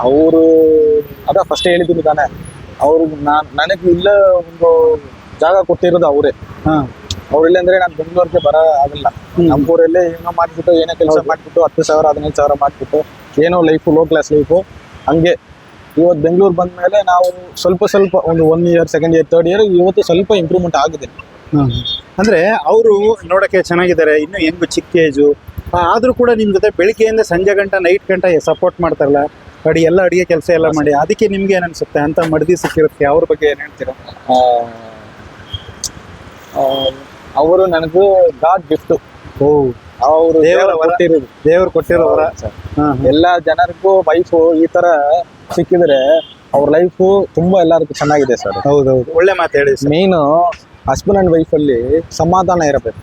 ಅವರು ಅದ ಫಸ್ಟ್ ಹೇಳಿದ್ದೀನಿ ತಾನೆ. ಅವ್ರು ನಾನು ನನಗೆ ಇಲ್ಲ ಒಂದು ಜಾಗ ಕೊಟ್ಟಿರೋದು ಅವರೇ. ಹಾಂ. ಅವ್ರಿಲ್ಲ ಅಂದ್ರೆ ನಾನು ಬೆಂಗಳೂರಿಗೆ ಬರ ಆಗಲ್ಲ. ನಮ್ಮೂರಲ್ಲೇ ಏನೋ ಮಾಡಿಬಿಟ್ಟು ಏನೋ ಕೆಲಸ ಮಾಡಿಬಿಟ್ಟು ಹತ್ತು ಸಾವಿರ ಹದಿನೈದು ಸಾವಿರ ಮಾಡ್ಬಿಟ್ಟು ಏನೋ ಲೈಫು ಲೋ ಕ್ಲಾಸ್ ಲೈಫು ಹಂಗೆ ಇವತ್ತು ಬೆಂಗಳೂರು ಬಂದ ಮೇಲೆ ನಾವು ಸ್ವಲ್ಪ ಸ್ವಲ್ಪ ಒಂದು one year second year third year ಇವತ್ತು ಸ್ವಲ್ಪ ಇಂಪ್ರೂವ್ಮೆಂಟ್ ಆಗಿದೆ. ಅಂದ್ರೆ ಅವರು ನೋಡಕ್ಕೆ ಚೆನ್ನಾಗಿದ್ದಾರೆ ಇನ್ನು ಹೆಂಗು ಚಿಕ್ಕ ಏಜು ಆದ್ರೂ ಕೂಡ ನಿಮ್ ಜೊತೆ ಬೆಳಿಗ್ಗೆಯಿಂದ ಸಂಜೆ ಗಂಟ ನೈಟ್ ಗಂಟ ಸಪೋರ್ಟ್ ಮಾಡ್ತಾರಲ್ಲ ಅಡಿ ಎಲ್ಲ ಅಡಿಗೆ ಕೆಲಸ ಎಲ್ಲ ಮಾಡಿ ಅದಕ್ಕೆ ನಿಮ್ಗೆ ಏನ್ ಅನ್ಸುತ್ತೆ? ಅಂತ ಮಡದಿ ಸಿಕ್ಕಿರುತ್ತೆ ಅವ್ರ ಬಗ್ಗೆ ಏನ್ ಹೇಳ್ತೀರಾ? ಅವರು ನನಗೂ ಗಾಡ್ ಗಿಫ್ಟ್ ಓ ಅವರು ದೇವರ ದೇವರ ವರ. ಕೊಟ್ಟಿರೋದು ದೇವ್ರು ಕೊಟ್ಟಿರೋವರ ಹಾ ಎಲ್ಲ ಜನರಿಗೂ ವೈಫು ಈ ತರ ಸಿಕ್ಕಿದ್ರೆ ಅವ್ರ ಲೈಫು ತುಂಬಾ ಎಲ್ಲರಿಗೂ ಚೆನ್ನಾಗಿದೆ ಸರ್. ಹೌದೌದು. ಒಳ್ಳೆ ಮಾತು ಹೇಳಿ ಮೇನ್ ಹಸ್ಬೆಂಡ್ ಅಂಡ್ ವೈಫಲ್ಲಿ ಅಲ್ಲಿ ಸಮಾಧಾನ ಇರಬೇಕು.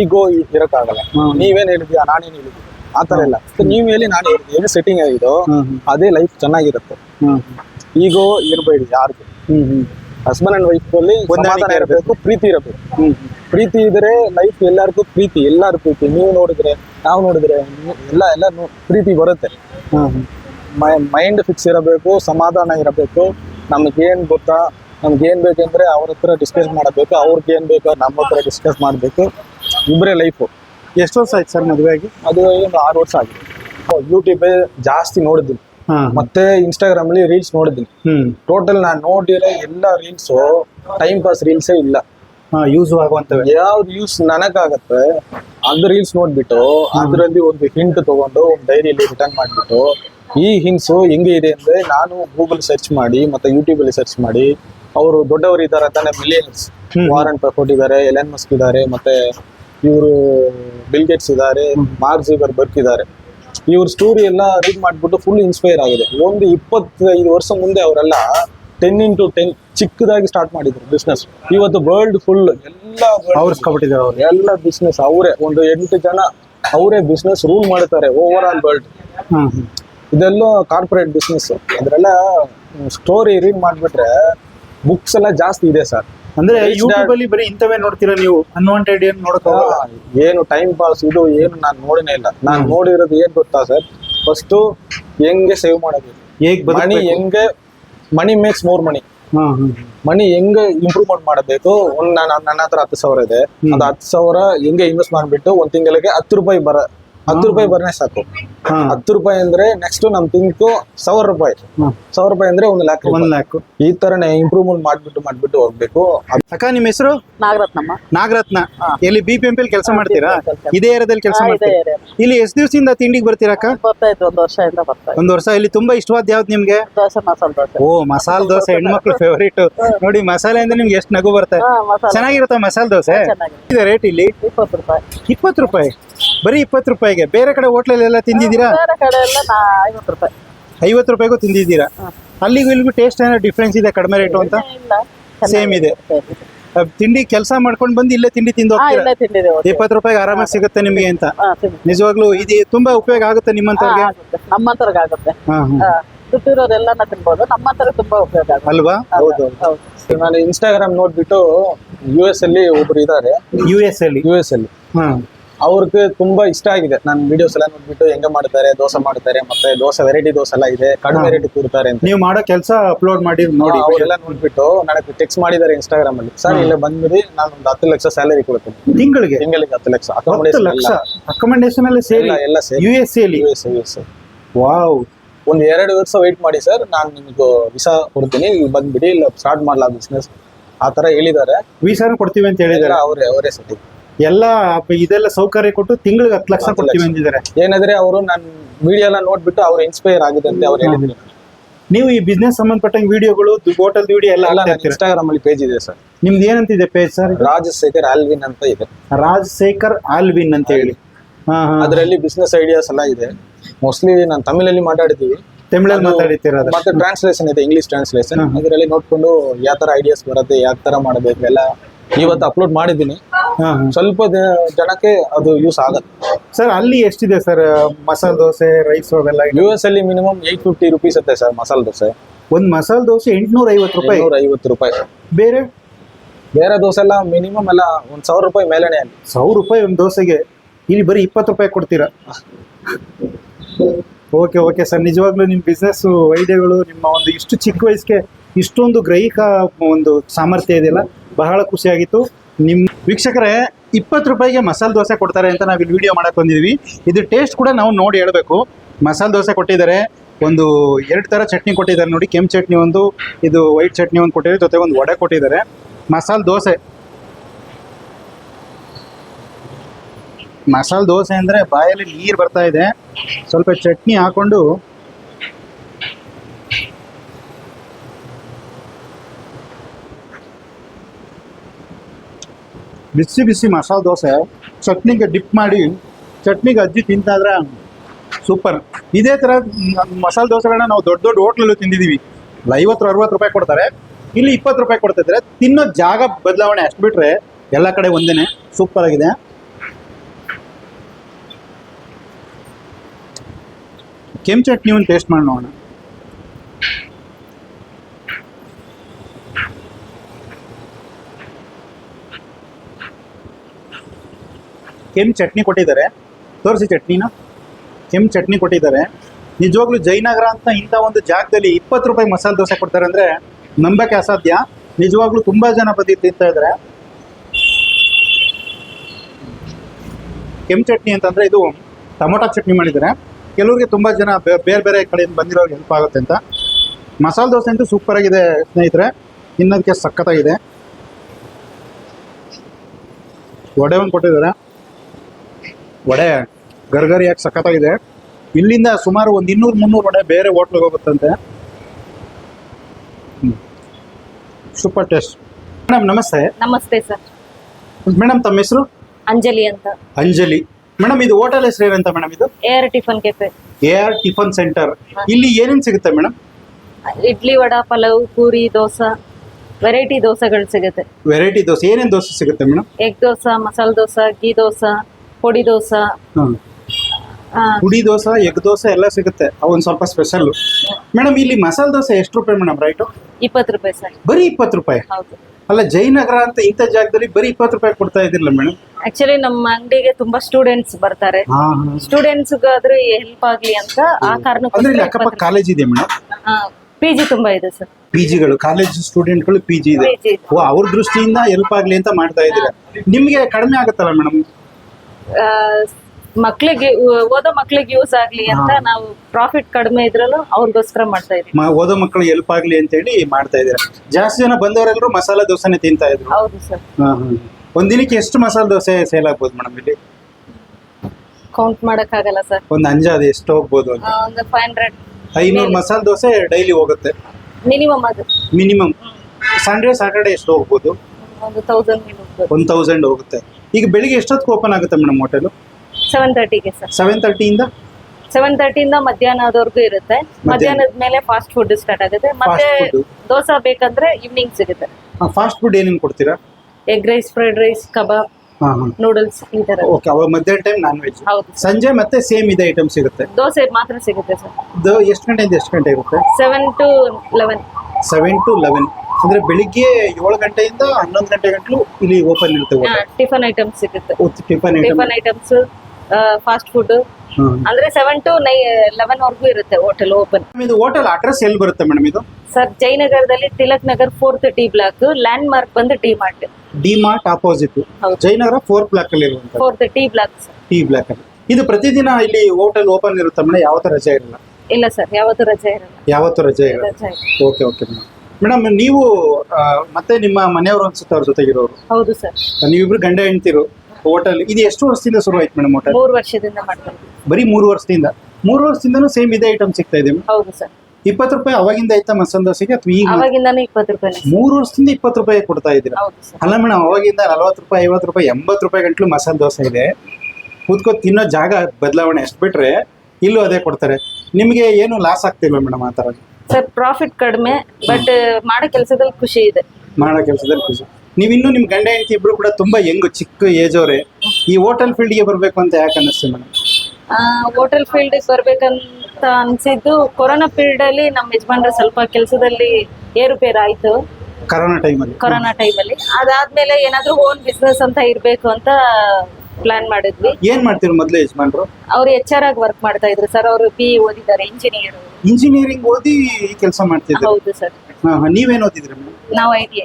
ಈಗೋ ಇರೋಕ್ಕಾಗಲ್ಲ. ನೀವೇನು ಹೇಳಿದ್ಯಾ? ನಾನೇನು ಹೇಳಿದ್ವಿ ಆ ಥರ ಇಲ್ಲ. ನೀವು ಹೇಳಿ ನಾನು ಹೇಳಿದ್ವಿ ಏನು ಸೆಟ್ಟಿಂಗ್ ಆಗಿದೋ ಅದೇ ಲೈಫ್ ಚೆನ್ನಾಗಿರುತ್ತೆ. ಈಗೋ ಇರಬೇಡಿ ಯಾರಿಗೂ. ಹಸ್ಬೆಂಡ್ ಅಂಡ್ ವೈಫ್ ಅಲ್ಲಿ ಸಮಾಧಾನ ಇರಬೇಕು. ಪ್ರೀತಿ ಇರಬೇಕು. ಪ್ರೀತಿ ಇದ್ರೆ ಲೈಫ್ ಎಲ್ಲರಿಗೂ ಪ್ರೀತಿ ಎಲ್ಲಾರು ಪ್ರೀತಿ. ನೀವು ನೋಡಿದ್ರೆ ನಾವು ನೋಡಿದ್ರೆ ಎಲ್ಲ ಎಲ್ಲ ಪ್ರೀತಿ ಬರುತ್ತೆ. ಮೈಂಡ್ ಫಿಕ್ಸ್ ಇರಬೇಕು ಸಮಾಧಾನ ಇರಬೇಕು. ನಮಗೇನು ಗೊತ್ತಾ? ನಮ್ಗೇನ್ ಬೇಕಂದ್ರೆ ಅವ್ರ ಹತ್ರ ಡಿಸ್ಕಸ್ ಮಾಡಬೇಕು ಅವ್ರಿಗೆ ಏನ್ ಬೇಕೋ ನಮ್ಮ ಹತ್ರ ಡಿಸ್ಕಸ್ ಮಾಡಬೇಕು. ಇಬ್ಬರೇ ಲೈಫು ಎಷ್ಟು ವರ್ಷ ಆಯ್ತು ಸರ್ ಮದುವೆ ಆಗಿ? ಅದು ಒಂದು ಆರು ವರ್ಷ ಆಗಿದೆ. ಯೂಟ್ಯೂಬ್ ಜಾಸ್ತಿ ನೋಡಿದ್ದೀನಿ. ಮತ್ತೆ ಇನ್ಸ್ಟಾಗ್ರಾಮ್ ಅಲ್ಲಿ ರೀಲ್ಸ್ ನೋಡಿದ್ದೀನಿ. ಟೋಟಲ್ ನಾನು ನೋಡಿರೋ ಎಲ್ಲ ರೀಲ್ಸು ಟೈಮ್ ಪಾಸ್ ರೀಲ್ಸೇ ಇಲ್ಲ. ಯೂಸ್ ಆಗುವಂತವೆ. ಯಾವ್ದು ಯೂಸ್ ನನಗಾಗತ್ತೆ ಅದು ರೀಲ್ಸ್ ನೋಡ್ಬಿಟ್ಟು ಅದರಲ್ಲಿ ಒಂದು ಹಿಂಟ್ ತಗೊಂಡು ಒಂದು ಡೈರಿಯಲ್ಲಿ ರಿಟರ್ನ್ ಮಾಡಿಬಿಟ್ಟು ಈ ಹಿಂಟ್ಸು ಹೆಂಗೆ ಇದೆ ಅಂದ್ರೆ ನಾನು ಗೂಗಲ್ ಸರ್ಚ್ ಮಾಡಿ ಮತ್ತೆ ಯೂಟ್ಯೂಬ್ ಅಲ್ಲಿ ಸರ್ಚ್ ಮಾಡಿ ಅವರು ದೊಡ್ಡವರು ಇದ್ದಾರೆ ತಾನೆ ಮಿಲಿಯನ್ಸ್ ವಾರಂಟ್ ವಾರನ್ ಪೆಫೋರ್ಟ್ ಇದ್ದಾರೆ ಎಲೆನ್ ಮಸ್ಕ್ ಇದ್ದಾರೆ ಮತ್ತೆ ಇವರು ಬಿಲ್ ಗೇಟ್ಸ್ ಇದ್ದಾರೆ ಮಾರ್ಕ್ ಜೀಬರ್ ಬರ್ಕ್ ಇದ್ದಾರೆ. ಇವ್ರ ಸ್ಟೋರಿ ಎಲ್ಲ ರೀಡ್ ಮಾಡ್ಬಿಟ್ಟು ಫುಲ್ ಇನ್ಸ್ಪೈರ್ ಆಗಿದೆ. ಒಂದು ಇಪ್ಪತ್ತೈದು ವರ್ಷ ಮುಂದೆ ಅವರೆಲ್ಲ ಟೆನ್ ಇಂಟು ಟೆನ್ ಚಿಕ್ಕದಾಗಿ ಸ್ಟಾರ್ಟ್ ಮಾಡಿದ್ರು ಬಿಸ್ನೆಸ್ ಇವತ್ತು ವರ್ಲ್ಡ್ ಫುಲ್ ಎಲ್ಲ ಅವ್ರು. ಎಲ್ಲ ಬಿಸ್ನೆಸ್ ಅವರೇ. ಒಂದು ಎಂಟು ಜನ ಅವರೇ ಬಿಸ್ನೆಸ್ ರೂಲ್ ಮಾಡ್ತಾರೆ ಓವರ್ ಆಲ್ ವರ್ಲ್ಡ್ ಇದೆಲ್ಲ ಕಾರ್ಪೊರೇಟ್ ಬಿಸ್ನೆಸ್ ಅದರೆಲ್ಲ ಸ್ಟೋರಿ ರೀಡ್ ಮಾಡ್ಬಿಟ್ರೆ ಬುಕ್ಸ್ ಎಲ್ಲ ಜಾಸ್ತಿ ಇದೆ ಸರ್ ಅಂದ್ರೆ ಯೂಟ್ಯೂಬ್ ಅಲ್ಲಿ ಬರೀ ಇಂಥವೇ ನೋಡ್ತೀರಾ ನೀವು? ಅನ್ವಾಂಟೆಡ್ ಏನ್ ನೋಡಕ್ ಏನು ಟೈಮ್ ಪಾಸ್ ಇದು ಏನು ನಾನು ನೋಡಿನೇ ಇಲ್ಲ. ನಾನು ನೋಡಿರೋದು ಏನ್ ಗೊತ್ತಾ ಸರ್ ಫಸ್ಟ್ ಹೆಂಗೆ ಸೇವ್ ಮಾಡೋದು? ಹೇಗ್ ಮನಿ ಹೆಂಗೆ ಮನಿ ಮೇಕ್ಸ್ ಮೋರ್ ಹ್ಮ್ ಮನಿ ಹೆಂಗೆ ಇಂಪ್ರೂವ್ಮೆಂಟ್ ಮಾಡಬೇಕು? ಒಂದ್ ನನ್ನ ನನ್ನ ಹತ್ರ ಹತ್ತು ಸಾವಿರ ಇದೆ. ಅದು ಹತ್ತು ಸಾವಿರ ಹೆಂಗೆ ಇನ್ವೆಸ್ಟ್ ಮಾಡ್ಬಿಟ್ಟು ಒಂದ್ ತಿಂಗಳಿಗೆ ಹತ್ತು ರೂಪಾಯಿ ಬರ ಹತ್ತು ರೂಪಾಯಿ ಬರ್ನೆ ಸಾಕು. ಹತ್ತು ರೂಪಾಯಿ ಅಂದ್ರೆ ನೆಕ್ಸ್ಟ್ ನಮ್ ತಿಂಕು ಸಾವಿರ ರೂಪಾಯಿ. ಸಾವಿರ ರೂಪಾಯಿ ಅಂದ್ರೆ ಒಂದು ಲ್ಯಾಕ್ ಒಂದ್ ಲ್ಯಾಕ್ ಈ ತರನೇ ಇಂಪ್ರೂವ್ಮೆಂಟ್ ಮಾಡ್ಬಿಟ್ಟು ಮಾಡ್ಬಿಟ್ಟು ಹೋಗ್ಬೇಕು. ಅಕ್ಕ ನಿಮ್ಮ ಹೆಸರು? ನಾಗರತ್ನಮ್ಮ. ನಾಗರತ್ನ. ಎಲ್ಲಿ ಬಿ ಪಿ ಎಂ ಪಿ ಕೆಲಸ ಮಾಡ್ತೀರಾ? ಇದೇ ಏರಿಯಾದಲ್ಲಿ ಕೆಲಸ ಮಾಡ್ತೀರಾ? ಇಲ್ಲಿ ಎಷ್ಟು ದಿವಸದಿಂದ ತಿಂಡಿಗೆ ಬರ್ತೀರಾ ಅಕ್ಕ? ಬರ್ತಾ ಇತ್ತು ಒಂದು ವರ್ಷದಿಂದ ಬರ್ತಾ ಇತ್ತು ಒಂದ್ ವರ್ಷ. ಇಲ್ಲಿ ತುಂಬಾ ಇಷ್ಟವಾದ ಯಾವ್ದು ನಿಮ್ಗೆ? ದೋಸೆ ಮಸಾಲೆ ದೋಸೆ. ಓ ಮಸಾಲೆ ದೋಸೆ ಹೆಣ್ಮಕ್ಳು ಫೇವರೇಟ್ ನೋಡಿ ಮಸಾಲೆ ಅಂದ್ರೆ ನಿಮ್ಗೆ ಎಷ್ಟು ನಗು ಬರ್ತಾ ಚೆನ್ನಾಗಿರುತ್ತೆ ಮಸಾಲೆ ದೋಸೆ? ಇದೆ ರೇಟ್ ಇಲ್ಲಿ? ಇಪ್ಪತ್ತು ರೂಪಾಯಿ. ಇಪ್ಪತ್ತು ರೂಪಾಯಿ? ಬರೀ ಇಪ್ಪತ್ತು ರೂಪಾಯಿಗೆ ಬೇರೆ ಕಡೆ ಹೋಟ್ಲಲ್ಲೆಲ್ಲ ತಿಂದಿದ್ದೀರಾ? ಬೇರೆ ಕಡೆ ಎಲ್ಲ ನಾ ಐವತ್ತು ರೂಪಾಯಿ. ಐವತ್ತು ರೂಪಾಯಿಗೂ ತಿಂದಿದ್ದೀರಾ? ಅಲ್ಲಿಗೂ ಇಲ್ಲಿಗೂ ಟೇಸ್ಟ್ ಏನೋ ಡಿಫ್ರೆನ್ಸ್ ಇದೆ ಕಡಿಮೆ ರೇಟು ಅಂತ? ಸೇಮ್ ಇದೆ. ಅಹ್, ತಿಂಡಿ ಕೆಲಸ ಮಾಡ್ಕೊಂಡು ಬಂದು ಇಲ್ಲೇ ತಿಂಡಿ ತಿಂದು ಹಾ ಹೋಗ್ತೀರಾ? ಇಲ್ಲೇ ಇಪ್ಪತ್ತು ರೂಪಾಯಿಗೆ ಆರಾಮಾಗಿ ಸಿಗುತ್ತೆ ನಿಮಗೆ ಅಂತ. ಹಾ ತಿಂದಿ ನಿಜವಾಗ್ಲೂ ಇದು ತುಂಬಾ ಉಪಯೋಗ ಆಗುತ್ತೆ ನಿಮ್ಮಂತವ್ರಿಗೆ? ಆಗುತ್ತೆ. ನಮ್ಮಂತರ್ಗೆ ಆಗುತ್ತೆ. ಹಾ ಹಾ. ಹಾ ದುಡ್ಡಿರೋರೆಲ್ಲನ ತಿನ್ಬೋದು. ನಮ್ಮಂತರ ತುಂಬಾ ಉಪಯೋಗ ಆಗುತ್ತೆ. ಅಲ್ವಾ? ಹೌದು ಹೌದು. ನಾನು ಇನ್ಸ್ಟಾಗ್ರಾಮ್ ನೋಡ್ಬಿಟ್ಟು ಯು ಎಸ್ ಅಲ್ಲಿ ಒಬ್ರು ಇದ್ದಾರೆ. ಯು ಎಸ್ ಅಲ್ಲಿ? ಯು ಎಸ್ ಅಲ್ಲಿ. ಹಾ. ಅವ್ರಿಗೆ ತುಂಬಾ ಇಷ್ಟ ಆಗಿದೆ. ನಾನು ವಿಡಿಯೋಸ್ ಎಲ್ಲ ನೋಡ್ಬಿಟ್ಟು ಹೆಂಗೆ ಮಾಡ್ತಾರೆ ದೋಸೆ ಮಾಡ್ತಾರೆ ಮತ್ತೆ ದೋಸೆ ವೆರೈಟಿ ದೋಸೆ ಎಲ್ಲ ಇದೆ ಕಡಿಮೆ ರೇಟ್ ಕೊಡ್ತಾರೆ ಅಂತ. ನೀವು ಮಾಡೋ ಕೆಲಸ ಅಪ್ಲೋಡ್ ಮಾಡಿ ನೋಡಿ ಅವರೆಲ್ಲ ನೋಡ್ಬಿಟ್ಟು ನನಗೆ ಟೆಕ್ಸ್ಟ್ ಮಾಡಿದ್ದಾರೆ ಇನ್ಸ್ಟಾಗ್ರಾಮ್ ಅಲ್ಲಿ. ಸರ್ ಇಲ್ಲ ಬಂದ್ಬಿಡಿ ನಾನು ಒಂದು ಹತ್ತು ಲಕ್ಷ ಸ್ಯಾಲರಿ ಕೊಡ್ತೀನಿ. ತಿಂಗಳಿಗೆ? ತಿಂಗಳಿಗೆ ಹತ್ತು ಲಕ್ಷ ಲಕ್ಷ? ಎಲ್ಲ. ಅಲ್ಲಿ ಸೇರಿ? ಎಲ್ಲ ಎಸ್ ಸೇರಿ. ಯು ಎಸ್ ಅಲ್ಲಿ? US, US. ವಾವ್. ಒಂದು ಎರಡು ವರ್ಷ ವೆಯ್ಟ್ ಮಾಡಿ ಸರ್ ನಾನು ನಿಮ್ಗೆ ವಿಸಾ ಕೊಡ್ತೀನಿ ಇಲ್ಲಿ ಬಂದ್ಬಿಡಿ ಇಲ್ಲ ಸ್ಟಾರ್ಟ್ ಮಾಡಲಾ ಬಿಸ್ನೆಸ್ ಆ ತರ ಹೇಳಿದ್ದಾರೆ. ವೀಸಾನು ಕೊಡ್ತೀವಿ ಅಂತ ಹೇಳಿದಾರೆ ಅವರೇ ಅವರೇ ಸರಿ. ಎಲ್ಲ ಇದೆಲ್ಲ ಸೌಕರ್ಯ ಕೊಟ್ಟು ತಿಂಗಳಿಗೆ ಹತ್ತು ಲಕ್ಷ ಕೊಡ್ತೀವಿ. ಅಂದಿದ್ದಾರೆ. ಏನಂದ್ರೆ ಅವರು ನನ್ನ ವಿಡಿಯೋ ಎಲ್ಲ ನೋಡ್ಬಿಟ್ಟು ಅವ್ರು ಇನ್ಸ್ಪೈರ್ ಆಗಿದೆ ಅಂತ ಅವ್ರು ಹೇಳಿದ್ರು. ನೀವು ಈ ಬಿಸ್ನೆಸ್ ಸಂಬಂಧಪಟ್ಟಂಗೆ ವಿಡಿಯೋಗಳು ಹೋಟೆಲ್ ವಿಡಿಯೋ ಎಲ್ಲ ಇನ್ಸ್ಟಾಗ್ರಾಮ್ ಅಲ್ಲಿ ಪೇಜ್ ಇದೆ ಸರ್. ನಿಮ್ದು ಏನಂತಿದೆ ಪೇಜ್ ಸರ್ ರಾಜಶೇಖರ್ ಆಲ್ವಿನ್ ಅಂತ ಇದೆ. ರಾಜಶೇಖರ್ ಆಲ್ವಿನ್ ಅಂತ ಹೇಳಿ. ಅದರಲ್ಲಿ ಬಿಸ್ನೆಸ್ ಐಡಿಯಾಸ್ ಎಲ್ಲ ಇದೆ. ಮೋಸ್ಟ್ಲಿ ನಾನು ತಮಿಳಲ್ಲಿ ಮಾತಾಡ್ತೀವಿ ತಮಿಳಲ್ಲಿ ಮಾತಾಡಿರ್ತೀರ ಮತ್ತೆ ಟ್ರಾನ್ಸ್ಲೇಷನ್ ಇದೆ ಇಂಗ್ಲಿಷ್ ಟ್ರಾನ್ಸ್ಲೇಷನ್. ಅದರಲ್ಲಿ ನೋಡ್ಕೊಂಡು ಯಾವ ತರ ಐಡಿಯಾಸ್ ಬರುತ್ತೆ ಯಾವ ತರ ಮಾಡಬೇಕು ಎಲ್ಲ ಇವತ್ತು ಅಪ್ಲೋಡ್ ಮಾಡಿದ್ದೀನಿ. ಹಾ ಸ್ವಲ್ಪ ಜನಕ್ಕೆ ಅದು ಯೂಸ್ ಆಗುತ್ತೆ ಸರ್ ಅಲ್ಲಿ ಎಷ್ಟಿದೆ ಸರ್ ಮಸಾಲೆ ದೋಸೆ ರೈಸ್ ಅವೆಲ್ಲ ಯು ಎಸ್ ಅಲ್ಲಿ ಮಿನಿಮಮ್ ಏಟ್ ಫಿಫ್ಟಿ ರುಪೀಸ್ ಇರುತ್ತೆ ಸರ್ ಮಸಾಲೆ ದೋಸೆ. ಒಂದು ಮಸಾಲೆ ದೋಸೆ ಎಂಟುನೂರ ಐವತ್ತು ರೂಪಾಯಿ? ಐವತ್ತು ರೂಪಾಯಿ. ಬೇರೆ? ಬೇರೆ ದೋಸೆ ಎಲ್ಲ ಮಿನಿಮಮ್ ಎಲ್ಲ ಒಂದು ಸಾವಿರ ರೂಪಾಯಿ ಮೇಲೆನೆ ಅಲ್ಲಿ. ಸಾವಿರ ರೂಪಾಯಿ ಒಂದು ದೋಸೆಗೆ? ಇಲ್ಲಿ ಬರೀ ಇಪ್ಪತ್ತು ರೂಪಾಯಿ ಕೊಡ್ತೀರಾ? ಓಕೆ ಓಕೆ ಸರ್ ನಿಜವಾಗ್ಲೂ ನಿಮ್ಮ ಬಿಸ್ನೆಸ್ ಐಡಿಯಾಗಳು ನಿಮ್ಮ ಒಂದು ಇಷ್ಟು ಚಿಕ್ಕ ವಯಸ್ಸಿಗೆ ಇಷ್ಟೊಂದು ಗ್ರಹಿಕ ಒಂದು ಸಾಮರ್ಥ್ಯ ಇದೆಯಲ್ಲ? ಬಹಳ ಖುಷಿಯಾಗಿತ್ತು. ನಿಮ್ಮ ವೀಕ್ಷಕರೇ, ಇಪ್ಪತ್ತು ರೂಪಾಯಿಗೆ ಮಸಾಲೆ ದೋಸೆ ಕೊಡ್ತಾರೆ ಅಂತ ನಾವು ಇಲ್ಲಿ ವಿಡಿಯೋ ಮಾಡಕ್ಕೆ ಬಂದಿದ್ವಿ. ಇದು ಟೇಸ್ಟ್ ಕೂಡ ನಾವು ನೋಡಿ ಹೇಳಬೇಕು. ಮಸಾಲೆ ದೋಸೆ ಕೊಟ್ಟಿದ್ದಾರೆ. ಒಂದು ಎರಡು ಥರ ಚಟ್ನಿ ಕೊಟ್ಟಿದ್ದಾರೆ ನೋಡಿ. ಕೆಂಪು ಚಟ್ನಿ ಒಂದು, ಇದು ವೈಟ್ ಚಟ್ನಿ ಒಂದು ಕೊಟ್ಟಿದ್ದಾರೆ. ಜೊತೆಗೆ ಒಂದು ವಡೆ ಕೊಟ್ಟಿದ್ದಾರೆ. ಮಸಾಲೆ ದೋಸೆ. ಮಸಾಲೆ ದೋಸೆ ಅಂದರೆ ಬಾಯಲ್ಲಿ ನೀರು ಬರ್ತಾ ಇದೆ. ಸ್ವಲ್ಪ ಚಟ್ನಿ ಹಾಕೊಂಡು ಬಿಸಿ ಬಿಸಿ ಮಸಾಲೆ ದೋಸೆ, ಚಟ್ನಿಗೆ ಡಿಪ್ ಮಾಡಿ, ಚಟ್ನಿಗೆ ಅಜ್ಜಿ ತಿಂತಾದ್ರೆ ಸೂಪರ್ ಇದೇ ಥರ ಮಸಾಲೆ ದೋಸೆಗಳನ್ನ ನಾವು ದೊಡ್ಡ ದೊಡ್ಡ ಹೋಟ್ಲಲ್ಲೂ ತಿಂದಿದ್ದೀವಿ ಐವತ್ತು ಅರವತ್ತು ರೂಪಾಯಿ ಕೊಡ್ತಾರೆ. ಇಲ್ಲಿ ಇಪ್ಪತ್ತು ರೂಪಾಯಿ ಕೊಡ್ತಿದ್ರೆ ತಿನ್ನೋ ಜಾಗ ಬದಲಾವಣೆ ಅಷ್ಟು ಬಿಟ್ರೆ ಎಲ್ಲ ಕಡೆ ಒಂದೇ ಸೂಪರ್ ಆಗಿದೆ. ಕೆಂಪು ಚಟ್ನಿ ಒಂದು ಟೇಸ್ಟ್ ಮಾಡಿ ನೋಡೋಣ. ಕೆಂಪು ಚಟ್ನಿ ಕೊಟ್ಟಿದ್ದಾರೆ. ತೋರಿಸಿ ಚಟ್ನಿನ. ಕೆಂಪು ಚಟ್ನಿ ಕೊಟ್ಟಿದ್ದಾರೆ. ನಿಜವಾಗ್ಲೂ ಜಯನಗರ ಅಂತ ಇಂಥ ಒಂದು ಜಾಗದಲ್ಲಿ ಇಪ್ಪತ್ತು ರೂಪಾಯಿ ಮಸಾಲೆ ದೋಸೆ ಕೊಡ್ತಾರೆ ಅಂದರೆ ನಂಬಕ್ಕೆ ಅಸಾಧ್ಯ. ನಿಜವಾಗ್ಲೂ ತುಂಬ ಜನ ಬದಿ ತಿಂತಾ ಇದ್ದಾರೆ. ಕೆಂಪು ಚಟ್ನಿ ಅಂತಂದರೆ ಇದು ಟೊಮೊಟೊ ಚಟ್ನಿ ಮಾಡಿದ್ದಾರೆ. ಕೆಲವ್ರಿಗೆ ತುಂಬ ಜನ ಬೇರೆ ಬೇರೆ ಕಡೆಯಿಂದ ಬಂದಿರೋರಿಗೆ ಹೆಲ್ಪ್ ಆಗುತ್ತೆ ಅಂತ. ಮಸಾಲೆ ದೋಸೆ ಅಂತೂ ಸೂಪರ್ ಆಗಿದೆ ಸ್ನೇಹಿತರೆ. ತಿನ್ನೋದಕ್ಕೆ ಸಖತ್ತಾಗಿದೆ. ವಡೆ ಒಂದು ಕೊಟ್ಟಿದ್ದಾರೆ. ವಡೆ ಗರ್ಗರಿಯಾಗಿ ಸಖತ್ತಾಗಿದೆ? ಇಲ್ಲಿಂದ ಸುಮಾರು ಒಂದು ಇನ್ನೂರು ಮುನ್ನೂರು ವಡೆ ಬೇರೆ ಹೋಟ್ಲಿಗೆ ಹೋಗುತ್ತಂತೆ. Super taste. ಮೇಡಮ್ ನಮಸ್ತೆ. ನಮಸ್ತೆ ಸರ್. ಮೇಡಮ್ ತಮ್ಮ ಹೆಸರು? ಅಂಜಲಿ ಅಂತ. ಅಂಜಲಿ. ಮೇಡಮ್ ಇದು ಹೋಟೆಲ್ ಹೆಸರು ಏನಂತ ಮೇಡಮ್ ಇದು? Air tiffin cafe. R tiffin centre. ಇಲ್ಲಿ ಏನೇನು ಸಿಗುತ್ತೆ ಮೇಡಮ್ ಇಡ್ಲಿ ವಡಾ ಪಲಾವ್ ಪೂರಿ ದೋಸೆ ವೆರೈಟಿ ದೋಸೆಗಳು ಸಿಗುತ್ತೆ. ವೆರೈಟಿ ದೋಸೆ. ಏನೇನು ದೋಸೆ ಸಿಗುತ್ತೆ ಮೇಡಮ್ ಎಗ್ ದೋಸೆ ಮಸಾಲೆ ದೋಸೆ ಗೀ ದೋಸೆ ಪೊಡಿ ದೋಸೆ. ಪುಡಿ ದೋಸೆ ಎಗ್ ದೋಸೆ ಎಲ್ಲ ಸಿಗುತ್ತೆ. ಅವನ್ ಸ್ವಲ್ಪ ಸ್ಪೆಷಲ್ ಮೇಡಮ್ ಇಲ್ಲಿ ಮಸಾಲ ದೋಸೆ ಎಷ್ಟು ರೂಪಾಯಿ ಮೇಡಮ್ ರೈಟ್ ಇಪ್ಪತ್ತು ರೂಪಾಯಿ ಸರ್. ಬರೀ ಇಪ್ಪತ್ತು ರೂಪಾಯಿ? ಅಲ್ಲ ಜಯನಗರ ಅಂತ ಇಂಥ ಜಾಗದಲ್ಲಿ ಬರೀ ಇಪ್ಪತ್ತು ರೂಪಾಯಿ ಕೊಡ್ತಾ ಇದ್ದಿಲ್ಲ ಮೇಡಮ್. ಆಕ್ಚುಲಿ ನಮ್ಮ ಅಂಗಡಿಗೆ ತುಂಬಾ ಸ್ಟೂಡೆಂಟ್ಸ್ ಬರ್ತಾರೆ. ಸ್ಟೂಡೆಂಟ್ಸ್ ಆದ್ರೆ ಹೆಲ್ಪ್ ಆಗ್ಲಿ ಅಂತ ಆ ಕಾರಣಕ್ಕೆ ಅಕ್ಕಪಕ್ಕ ಕಾಲೇಜ್ ಇದೆ ಮೇಡಮ್? ಪಿ ಜಿ ತುಂಬಾ ಇದೆ ಸರ್. ಪಿ ಜಿಗಳು ಕಾಲೇಜ್ ಸ್ಟೂಡೆಂಟ್ಗಳು ಪಿ ಜಿ ಇದೆ. ಓ ಅವ್ರ ದೃಷ್ಟಿಯಿಂದ ಹೆಲ್ಪ್ ಆಗ್ಲಿ ಅಂತ ಮಾಡ್ತಾ ಇದ್ದೀರಾ. ನಿಮ್ಗೆ ಕಡಿಮೆ ಆಗುತ್ತಲ್ಲ ಮೇಡಮ್? ಮಕ್ಳಿಗೆ ಓದೋ ಮಕ್ಳಿಗೆ ಯೂಸ್ ಆಗ್ಲಿ ಅಂತ ನಾವು ಪ್ರಾಫಿಟ್ ಕಡಿಮೆ ಇದ್ರಲ್ಲೂ ಅವ್ರಿಗೋಸ್ಕರ ಮಾಡ್ತಾ ಇದೀವಿ. ಓದೋ ಮಕ್ಕಳಿಗೆ ಹೆಲ್ಪ್ ಆಗ್ಲಿ ಅಂತ ಹೇಳಿ ಮಾಡ್ತಾ ಇದ್ದೀರಾ. ಜಾಸ್ತಿ ಜನ ಬಂದವರೆಲ್ಲರೂ ಮಸಾಲೆ ದೋಸೆನೆ ತಿಂತಾ ಇದ್ರು. ಹೌದು ಸರ್. ಹಾ, ಹಾ. ಒಂದ್ ದಿನಕ್ಕೆ ಎಷ್ಟು ಮಸಾಲೆ ದೋಸೆ ಸೇಲ್ ಆಗ್ಬೋದು ಮೇಡಮ್ ಇಲ್ಲಿ? ಕೌಂಟ್ ಮಾಡಕ್ಕಾಗಲ್ಲ ಸರ್. ಒಂದು ಅಂಜಾದ ಎಷ್ಟು ಹೋಗ್ಬೋದು ಅಂತ. ಒಂದು ಫೈವ್ ಹಂಡ್ರೆಡ್ ಐನೂರು ಮಸಾಲೆ ದೋಸೆ ಡೈಲಿ ಹೋಗುತ್ತೆ. ಮಿನಿಮಮ್ ಅದು. ಮಿನಿಮಮ್ ಸಂಡೇ ಸಾಟರ್ಡೆ ಎಷ್ಟು ಹೋಗ್ಬೋದು? ಒಂದು ತೌಸಂಡ್ ಹೋಗ್ಬೋದು. ಒನ್ ತೌಸಂಡ್ ಹೋಗುತ್ತೆ. ಈಗ ಬೆಳಿಗ್ಗೆ ಎಷ್ಟೊತ್ತಿಗೆ ಓಪನ್ ಆಗುತ್ತೆ ಮೇಡಮ್ ಹೋಟೆಲು ಸೆವೆನ್ ತರ್ಟಿಗೆ ಸರ್ ಸೆವೆನ್ ತರ್ಟಿಯಿಂದ ಸೆವೆನ್ ತರ್ಟಿಯಿಂದ ಮಧ್ಯಾಹ್ನದವರೆಗೂ ಇರುತ್ತೆ. ಮಧ್ಯಾಹ್ನದ ಮೇಲೆ ಫಾಸ್ಟ್ ಫುಡ್ ಸ್ಟಾರ್ಟ್ ಆಗುತ್ತೆ. ಮತ್ತೆ food. ದೋಸೆ ಬೇಕಂದ್ರೆ ಈವ್ನಿಂಗ್ ಸಿಗುತ್ತೆ. ಫಾಸ್ಟ್ ಫುಡ್ ಏನೇನು ಕೊಡ್ತೀರಾ? ಎಗ್ ರೈಸ್ ಫ್ರೈಡ್ ರೈಸ್ ಕಬಾಬ್ ಹಾಂ ಹಾಂ. ನೂಡಲ್ಸ್ ಈ ತರ. ಓಕೆ ಅವಾಗ ಮಧ್ಯಾಹ್ನ ಟೈಮ್ ನಾನ್ ವೆಜ್ ಹೌದು ಸಂಜೆ ಮತ್ತೆ ಸೇಮ್ ಇದೆ ಐಟಮ್ ಸಿಗುತ್ತೆ. ದೋಸೆ ಮಾತ್ರ ಸಿಗುತ್ತೆ ಸರ್ ಎಷ್ಟು ಗಂಟೆಯಿಂದ ಎಷ್ಟು ಗಂಟೆ ಇರುತ್ತೆ seven to eleven seven to eleven ಅಂದ್ರೆ ಬೆಳಿಗ್ಗೆ ಏಳು ಗಂಟೆಯಿಂದ ಹನ್ನೊಂದು ಗಂಟೆ ಗಂಟಲು ಇಲ್ಲಿ ಓಪನ್ ಇರುತ್ತೆ ಟಿಫನ್ ಐಟಮ್ಸ್ ಸಿಗುತ್ತೆ. Tiffin tiffin items fast food ಅಂದ್ರೆ ಸೆವೆನ್ ಟು ನೈ ಲೆವೆನ್ ವರ್ಗೂ ಇರುತ್ತೆ ಹೋಟೆಲ್ ಓಪನ್ ಇದು ಹೋಟೆಲ್ ಅಡ್ರೆಸ್ ಎಲ್ಲಿ ಬರುತ್ತೆ ಮೇಡಮ್ ಇದು? Sir ಜಯನಗರದಲ್ಲಿ Tilak Nagar fourth T block landmark mark ಬಂದು T mart D mart opposite. Jayanagar four block ಅಲ್ಲಿ ಇರುವಂತ fourth T block T block ಅಲ್ಲಿ. ಇದು ಪ್ರತಿದಿನ ಇಲ್ಲಿ ಹೋಟೆಲ್ ಓಪನ್ ಇರುತ್ತೆ ಮೇಡಮ್ ಯಾವತ್ತೂ ರಜೆ ಇರಲ್ಲ? ಇಲ್ಲ ಸರ್ ಯಾವತ್ತೂ ರಜೆ ಇರಲ್ಲ. ಯಾವತ್ತೂ ರಜೆ ಇರಲ್ಲ. ಓಕೆ ಓಕೆ ಮೇಡಮ್ ಮೇಡಮ್ ನೀವು ಆ, ಮತ್ತೆ ನಿಮ್ಮ ಮನೆಯವರು ಅನ್ಸುತ್ತೆ ಅವ್ರ ಜೊತೆಗಿರೋರು. ಹೌದು ಸರ್. ನೀವಿಬ್ರು ಗಂಡ ಹೆಂಡ್ತಿರು ಹೋಟೆಲ್ ಇದು ಎಷ್ಟು ವರ್ಷದಿಂದ ಶುರು ಆಯ್ತು ಮೇಡಮ್ ಹೋಟೆಲ್? ಮೂರು ವರ್ಷದಿಂದ ಮಾಡ್ತಾ ಇದ್ದೀವಿ. ಬರೀ ಮೂರು ವರ್ಷದಿಂದ. ಮೂರು ವರ್ಷದಿಂದನೂ ಸೇಮ್ ಇದೇ ಐಟಮ್ ಸಿಗ್ತಾ ಇದೆ ಹೌದು ಸರ್. ಇಪ್ಪತ್ತು ರೂಪಾಯಿ ಅವಾಗಿಂದ ಆಯ್ತಾ ಮಸಾಲೆ ದೋಸೆಗೆ ಅಥವಾ ಈಗ? ಅವಾಗಿಂದಾನು ಇಪ್ಪತ್ತು ರೂಪಾಯಿ ಮೂರು ವರ್ಷದಿಂದ ಇಪ್ಪತ್ತು ರೂಪಾಯಿ ಕೊಡ್ತಾ ಇದ್ದೀರಾ? ಹೌದು ಸರ್. ಅಲ್ಲ ಮೇಡಮ್ ಅವಾಗಿಂದ ನಲವತ್ತು ರೂಪಾಯಿ ಐವತ್ತು ರೂಪಾಯಿ ಎಂಬತ್ತು ರೂಪಾಯಿ ಗಂಟ್ಲು ಮಸಾಲೆ ದೋಸೆ ಇದೆ. ಕೂತ್ಕೋ ತಿನ್ನೋ ಜಾಗ ಬದಲಾವಣೆ ಎಷ್ಟು ಬಿಟ್ರೆ ಇಲ್ಲೂ ಅದೇ ಕೊಡ್ತಾರೆ. ನಿಮಗೆ ಏನು ಲಾಸ್ ಆಗ್ತಿಲ್ವಾ ಮೇಡಮ್ ಆ ಥರ? ಸರ್ ಪ್ರಾಫಿಟ್ ಕಡಿಮೆ ಬಟ್ ಮಾಡೋ ಕೆಲಸದಲ್ಲಿ ಖುಷಿ ಇದೆ. ಮಾಡೋ ಕೆಲಸದಲ್ಲಿ ಖುಷಿ. ನೀವು ಇನ್ನೂ ನಿಮ್ಮ ಗಂಡ ಹೆಂಡತಿ ಇಬ್ರು ಕೂಡ ತುಂಬಾ ಹೆಂಗು ಚಿಕ್ಕ ಏಜ್ ಅವರೇ ಈ ಹೋಟೆಲ್ ಫೀಲ್ಡ್ಗೆ ಬರಬೇಕು ಅಂತ ಯಾಕೆ ಅನ್ನಿಸ್ತು ಮೇಡಮ್? ಹೋಟೆಲ್ ಫೀಲ್ಡ್ ಬರ್ಬೇಕಂತ ಅನ್ಸಿದ್ದು ಕೊರೋನಾ ಪೀರಿಯಡ್ ಅಲ್ಲಿ ನಮ್ಮ ಯಜಮಾನ್ರು ಸ್ವಲ್ಪ ಕೆಲಸದಲ್ಲಿ ಏರುಪೇರು ಆಯ್ತು. ಕೊರೋನಾ ಟೈಮಲ್ಲಿ ಕೊರೋನಾ ಟೈಮಲ್ಲಿ ಅದಾದ್ಮೇಲೆ ಏನಾದ್ರೂ ಓನ್ ಬಿಸ್ನೆಸ್ ಅಂತ ಇರಬೇಕು ಅಂತ ಪ್ಲಾನ್ ಮಾಡಿದ್ವಿ. ಏನ್ ಮಾಡ್ತೀರಿ ಮೊದಲೇ ಯಜಮಾನ್ರು? ಅವ್ರು ಎಚ್ ಆರ್ ಆಗಿ ವರ್ಕ್ ಮಾಡ್ತಾ ಇದ್ರು ಸರ್ ಅವರು ಬಿ ಓದಿದ್ದಾರೆ ಇಂಜಿನಿಯರ್ ಇಂಜಿನಿಯರಿಂಗ್ ಓದಿ ಕೆಲಸ ಮಾಡ್ತಿದ್ರು ಹೌದು ಸರ್ ನೀವೇನ್ ಓದಿದ್ರಿ ನಾವು ಐ ಟಿ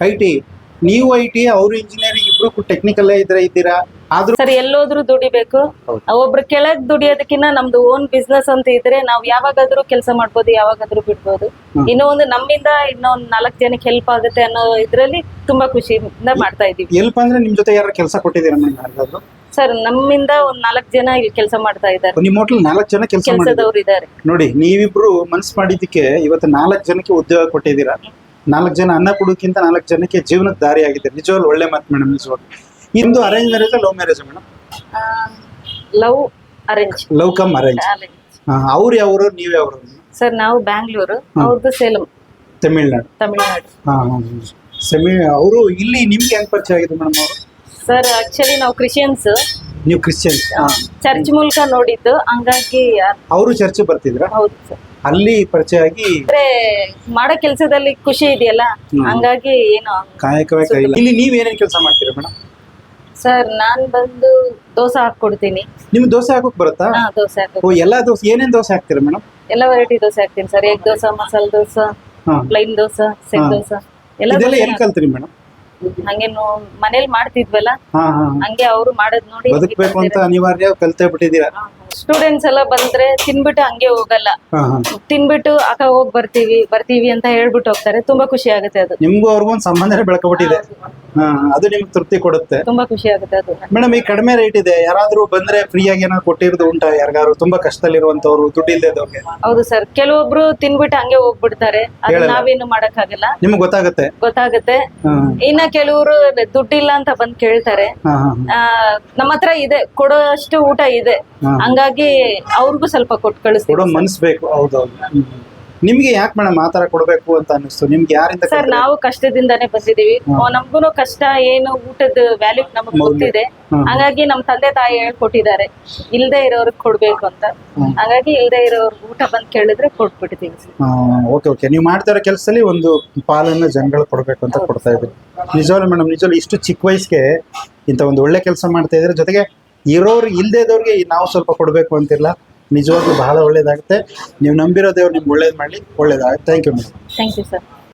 ಐ ಟಿ ನೀವು ಐ ಟಿ ಅವರು ಇಂಜಿನಿಯರಿಂಗ್ ಇಬ್ರು ಟೆಕ್ನಿಕಲ್ ಇದ್ರೆ ಇದ್ದೀರಾ? ಸರ್ ಎಲ್ಲೋದ್ರು ದುಡಿಬೇಕು. ಒಬ್ರು ಕೆಳಗ್ ದುಡಿಯೋದಕ್ಕಿಂತ ನಮ್ದು ಓನ್ ಬಿಸ್ನೆಸ್ ಅಂತ ಇದ್ರೆ ನಾವ್ ಯಾವಾಗಾದ್ರೂ ಕೆಲಸ ಮಾಡ್ಬೋದು ಯಾವಾಗಾದ್ರೂ ಬಿಡ್ಬೋದು. ಇನ್ನೂ ಒಂದು ನಮ್ಮಿಂದ ಇನ್ನೊಂದ್ ನಾಲ್ಕು ಜನಕ್ಕೆ ಹೆಲ್ಪ್ ಆಗುತ್ತೆ ಅನ್ನೋ ಇದ್ರಲ್ಲಿ ತುಂಬಾ ಖುಷಿಯಿಂದ ಮಾಡ್ತಾ ಇದೀವಿ ಹೆಲ್ಪ್ ಅಂದ್ರೆ ನಿಮ್ ಜೊತೆ ಯಾರು ಕೆಲಸ ಕೊಟ್ಟಿದ್ದೀರಾ ಮೇಡಮ್ ಯಾರಿಗಾದ್ರು? ಸರ್ ನಮ್ಮಿಂದ ಒಂದ್ ನಾಲ್ಕು ಜನ ಇಲ್ಲಿ ಕೆಲಸ ಮಾಡ್ತಾ ಇದ್ದಾರೆ. ನಿಮ್ಮ ಹೋಟ್ಲ್ ನಾಲ್ಕು ಜನ ಕೆಲಸ ಕೆಲಸದವ್ರು ಇದ್ದಾರೆ. ನೋಡಿ ನೀವಿಬ್ರು ಮನ್ಸ್ ಮಾಡಿದ್ದಕ್ಕೆ ಇವತ್ತು ನಾಲ್ಕು ಜನಕ್ಕೆ ಉದ್ಯೋಗ ಕೊಟ್ಟಿದ್ದೀರಾ? ನಾಲ್ಕು ಜನ ಅನ್ನ ಕೊಡೋಕ್ಕಿಂತ ನಾಲ್ಕು ಜನಕ್ಕೆ ಜೀವನದ ದಾರಿ ಆಗಿದೆ ನಿಜವಾಗ್ಲು ಒಳ್ಳೆ ಮಾತು ಮೇಡಮ್ ನಿಜವಾಗ್ಲು. ಇಂದು arrange marriage love marriage madam love arrange love come arrange ಅವ್ರು ಯಾವ್ರು ನೀವು ಯಾವ್ರು? ಸರ್ ನಾವು ಬ್ಯಾಂಗ್ಳೂರು ಅವ್ರದ್ದು ಸೇಲಂ ತಮಿಳ್ನಾಡು. ತಮಿಳ್ನಾಡು. ಹಾ ಸೆಮಿ ಅವರು ಇಲ್ಲಿ ನಿಮ್ಗೆ ಹೆಂಗ್ ಪರಿಚಯ ಆಗಿದೆ ಮೇಡಮ್ ಅವರು? ಸರ್ ಆಕ್ಚುಲಿ ನಾವು ಕ್ರಿಶ್ಚಿಯನ್ಸ್ ನೀವು ಕ್ರಿಶ್ಚಿಯನ್ಸ್ ಚರ್ಚ್ ಮೂಲಕ ನೋಡಿದ್ದು ಹಂಗಾಗಿ ಅವರು ಚರ್ಚ್ ಬರ್ತಿದ್ರ? ಹೌದು ಸರ್ ಅಲ್ಲಿ ಪರಿಚಯ ಆಗಿ ಮಾಡೋ ಕೆಲಸದಲ್ಲಿ ಖುಷಿ ಇದೆಯಲ್ಲ. ಹಂಗಾಗಿ ಏನು ಕಾಯಕವೇ ಕೈ ಇಲ್ಲಿ ನೀವು ಏನೇನ್ ಕೆಲಸ ಮಾಡ್ತೀರಾ ಮೇಡಮ್ ಸರ್ ನಾನ್ ಬಂದು ದೋಸೆ ಹಾಕೊಡ್ತೀನಿ ನಿಮ್ಗೆ ದೋಸೆ ಹಾಕೋಕ್ ಬರುತ್ತಾ? ಹಾ ದೋಸೆ ಹಾಕೋ ಓ ಎಲ್ಲಾ ದೋಸೆ ಏನೇನ್ ದೋಸೆ ಹಾಕ್ತೀರಾ ಮೇಡಮ್ ಎಲ್ಲ ವೆರೈಟಿ ದೋಸೆ ಹಾಕ್ತೀನಿ ಸರ್. ಎಗ್ ದೋಸೆ ಮಸಾಲೆ ದೋಸೆ ಹಾ. ಪ್ಲೈನ್ ದೋಸೆ ಸೆಟ್ ಹಾ. ದೋಸೆ ಎಲ್ಲ ಇದೆಲ್ಲ ದೋಸೆ ಕಲ್ತ್ರಿ ಮೇಡಮ್ ಹಂಗೆ ನೋ ಮನೇಲಿ ಮಾಡ್ತಿದ್ವಲ್ಲ? ಹಾ ಹಾ ಹಂಗೆ ಅವರು ಮಾಡೋದ್ ನೋಡಿ ಬದುಕಬೇಕು ಅಂತ ಅನಿವಾರ್ಯ ಕಲ್ತೇ ಬಿಟ್ಟಿದ್ದೀರಾ? ಸ್ಟೂಡೆಂಟ್ಸ್ ಎಲ್ಲ ಬಂದ್ರೆ ತಿನ್ಬಿಟ್ಟು ಹಂಗೆ ಹೋಗಲ್ಲ. ತಿನ್ಬಿಟ್ಟು ಅಕ್ಕ ಹೋಗಿ ಬರ್ತೀವಿ ಬರ್ತೀವಿ ಅಂತ ಹೇಳ್ಬಿಟ್ಟು ಹೋಗ್ತಾರೆ. ತುಂಬಾ ಖುಷಿ ಆಗುತ್ತೆ ಅದು. ನಿಮ್ಗೂ ಅವ್ರಿಗೊಂದು ಸಂಬಂಧನೇ ಬೆಳ್ಕೊಬಿಟ್ಟಿದೆ. ಅದು ನಿಮ್ಗೆ ತೃಪ್ತಿ ಕೊಡುತ್ತೆ. ತುಂಬಾ ಖುಷಿ ಆಗುತ್ತೆ ಅದು. ಮೇಡಮ್ ಈ ಕಡಿಮೆ ರೇಟ್ ಇದೆ. ಯಾರಾದ್ರೂ ಬಂದ್ರೆ ಫ್ರೀಯಾಗಿ ಏನಾದ್ರು ಕೊಟ್ಟಿರೋದು ಉಂಟಾ? ಯಾರಿಗಾರು ತುಂಬಾ ಕಷ್ಟದಲ್ಲಿರುವಂತವ್ರು ದುಡ್ಡು ಇಲ್ದೇದವ್ರಿಗೆ ಹೌದು ಸರ್ ಕೆಲವೊಬ್ರು ತಿನ್ಬಿಟ್ಟು ಹಂಗೆ ಹೋಗ್ಬಿಡ್ತಾರೆ. ಅದು. ನಾವೇನು ಮಾಡಕ್ಕಾಗಲ್ಲ. ನಿಮ್ಗೆ ಗೊತ್ತಾಗುತ್ತೆ? ಗೊತ್ತಾಗುತ್ತೆ. ಇನ್ನ ಕೆಲವರು ದುಡ್ಡಿಲ್ಲ ಅಂತ ಬಂದ್ ಕೇಳ್ತಾರೆ. ನಮ್ಮ ಹತ್ರ ಇದೆ. ಕೊಡೋಷ್ಟು ಊಟ ಇದೆ. ಹಂಗಾಗಿ ಅವ್ರಿಗೂ ಸ್ವಲ್ಪ ಕೊಟ್ಟು ಕೊಡೋ ಕಳಿಸ್ತೀವಿ ಮನ್ಸ್ ಬೇಕು ಹೌದೌದು ನಿಮ್ಗೆ ಯಾಕೆ ಮೇಡಮ್ ಆತರ ತರ ಕೊಡ್ಬೇಕು ಅಂತ ಅನ್ನಿಸ್ತು? ನಿಮ್ಗೆ ಯಾರಿಂದ ಸರ್ ನಾವು ಕಷ್ಟದಿಂದಾನೇ ಬಂದಿದೀವಿ ನಮ್ಗೂನು ಕಷ್ಟ ಏನು ಊಟದ ವ್ಯಾಲ್ಯೂ ನಮಗ್ ಮೌಲ್ಯ. ಗೊತ್ತಿದೆ. ಹಾಗಾಗಿ ಹಂಗಾಗಿ ನಮ್ ತಂದೆ ತಾಯಿ ಹೇಳ್ಕೊಟ್ಟಿದ್ದಾರೆ. ಇಲ್ದೇ ಇರೋರ್ಗ್ ಕೊಡ್ಬೇಕು ಅಂತ. ಹಾಗಾಗಿ ಹಂಗಾಗಿ ಇಲ್ದೇ ಇರೋರ್ಗ್ ಊಟ ಬಂದ್ ಕೇಳಿದ್ರೆ ಕೊಟ್ಬಿಟ್ಟಿದೀವಿ ಸರ್. Okay okay. ನೀವು ಮಾಡ್ತಾ ಇರೋ ಕೆಲಸದಲ್ಲಿ ಒಂದು ಪಾಲನ್ನ ಜನಗಳು ಕೊಡಬೇಕು ಅಂತ ಕೊಡ್ತಾ ಇದ್ದೀವಿ ನಿಜವಾಗ್ಲೂ ಮೇಡಮ್ ನಿಜವಾಗ್ಲೂ ಇಷ್ಟು ಚಿಕ್ಕ ವಯಸ್ಸಿಗೆ ಇಂಥ ಒಂದು ಒಳ್ಳೆ ಕೆಲಸ ಮಾಡ್ತಾ ಇದ್ರೆ ಜೊತೆಗೆ ಇರೋರು ಇಲ್ಲದೆ ಇದ್ದವ್ರಿಗೆ ನಾವು ಸ್ವಲ್ಪ ಕೊಡಬೇಕು ಅಂತಿಲ್ಲ. ನಿಜವಾಗ್ಲೂ ಬಹಳ ಒಳ್ಳೇದಾಗುತ್ತೆ. ನೀವು ನಂಬಿರೋ ದೇವ್ರು ನಿಮ್ಗೆ ಒಳ್ಳೇದು ಮಾಡಲಿ. ಒಳ್ಳೇದಾಗುತ್ತೆ. Thank you madam thank you sir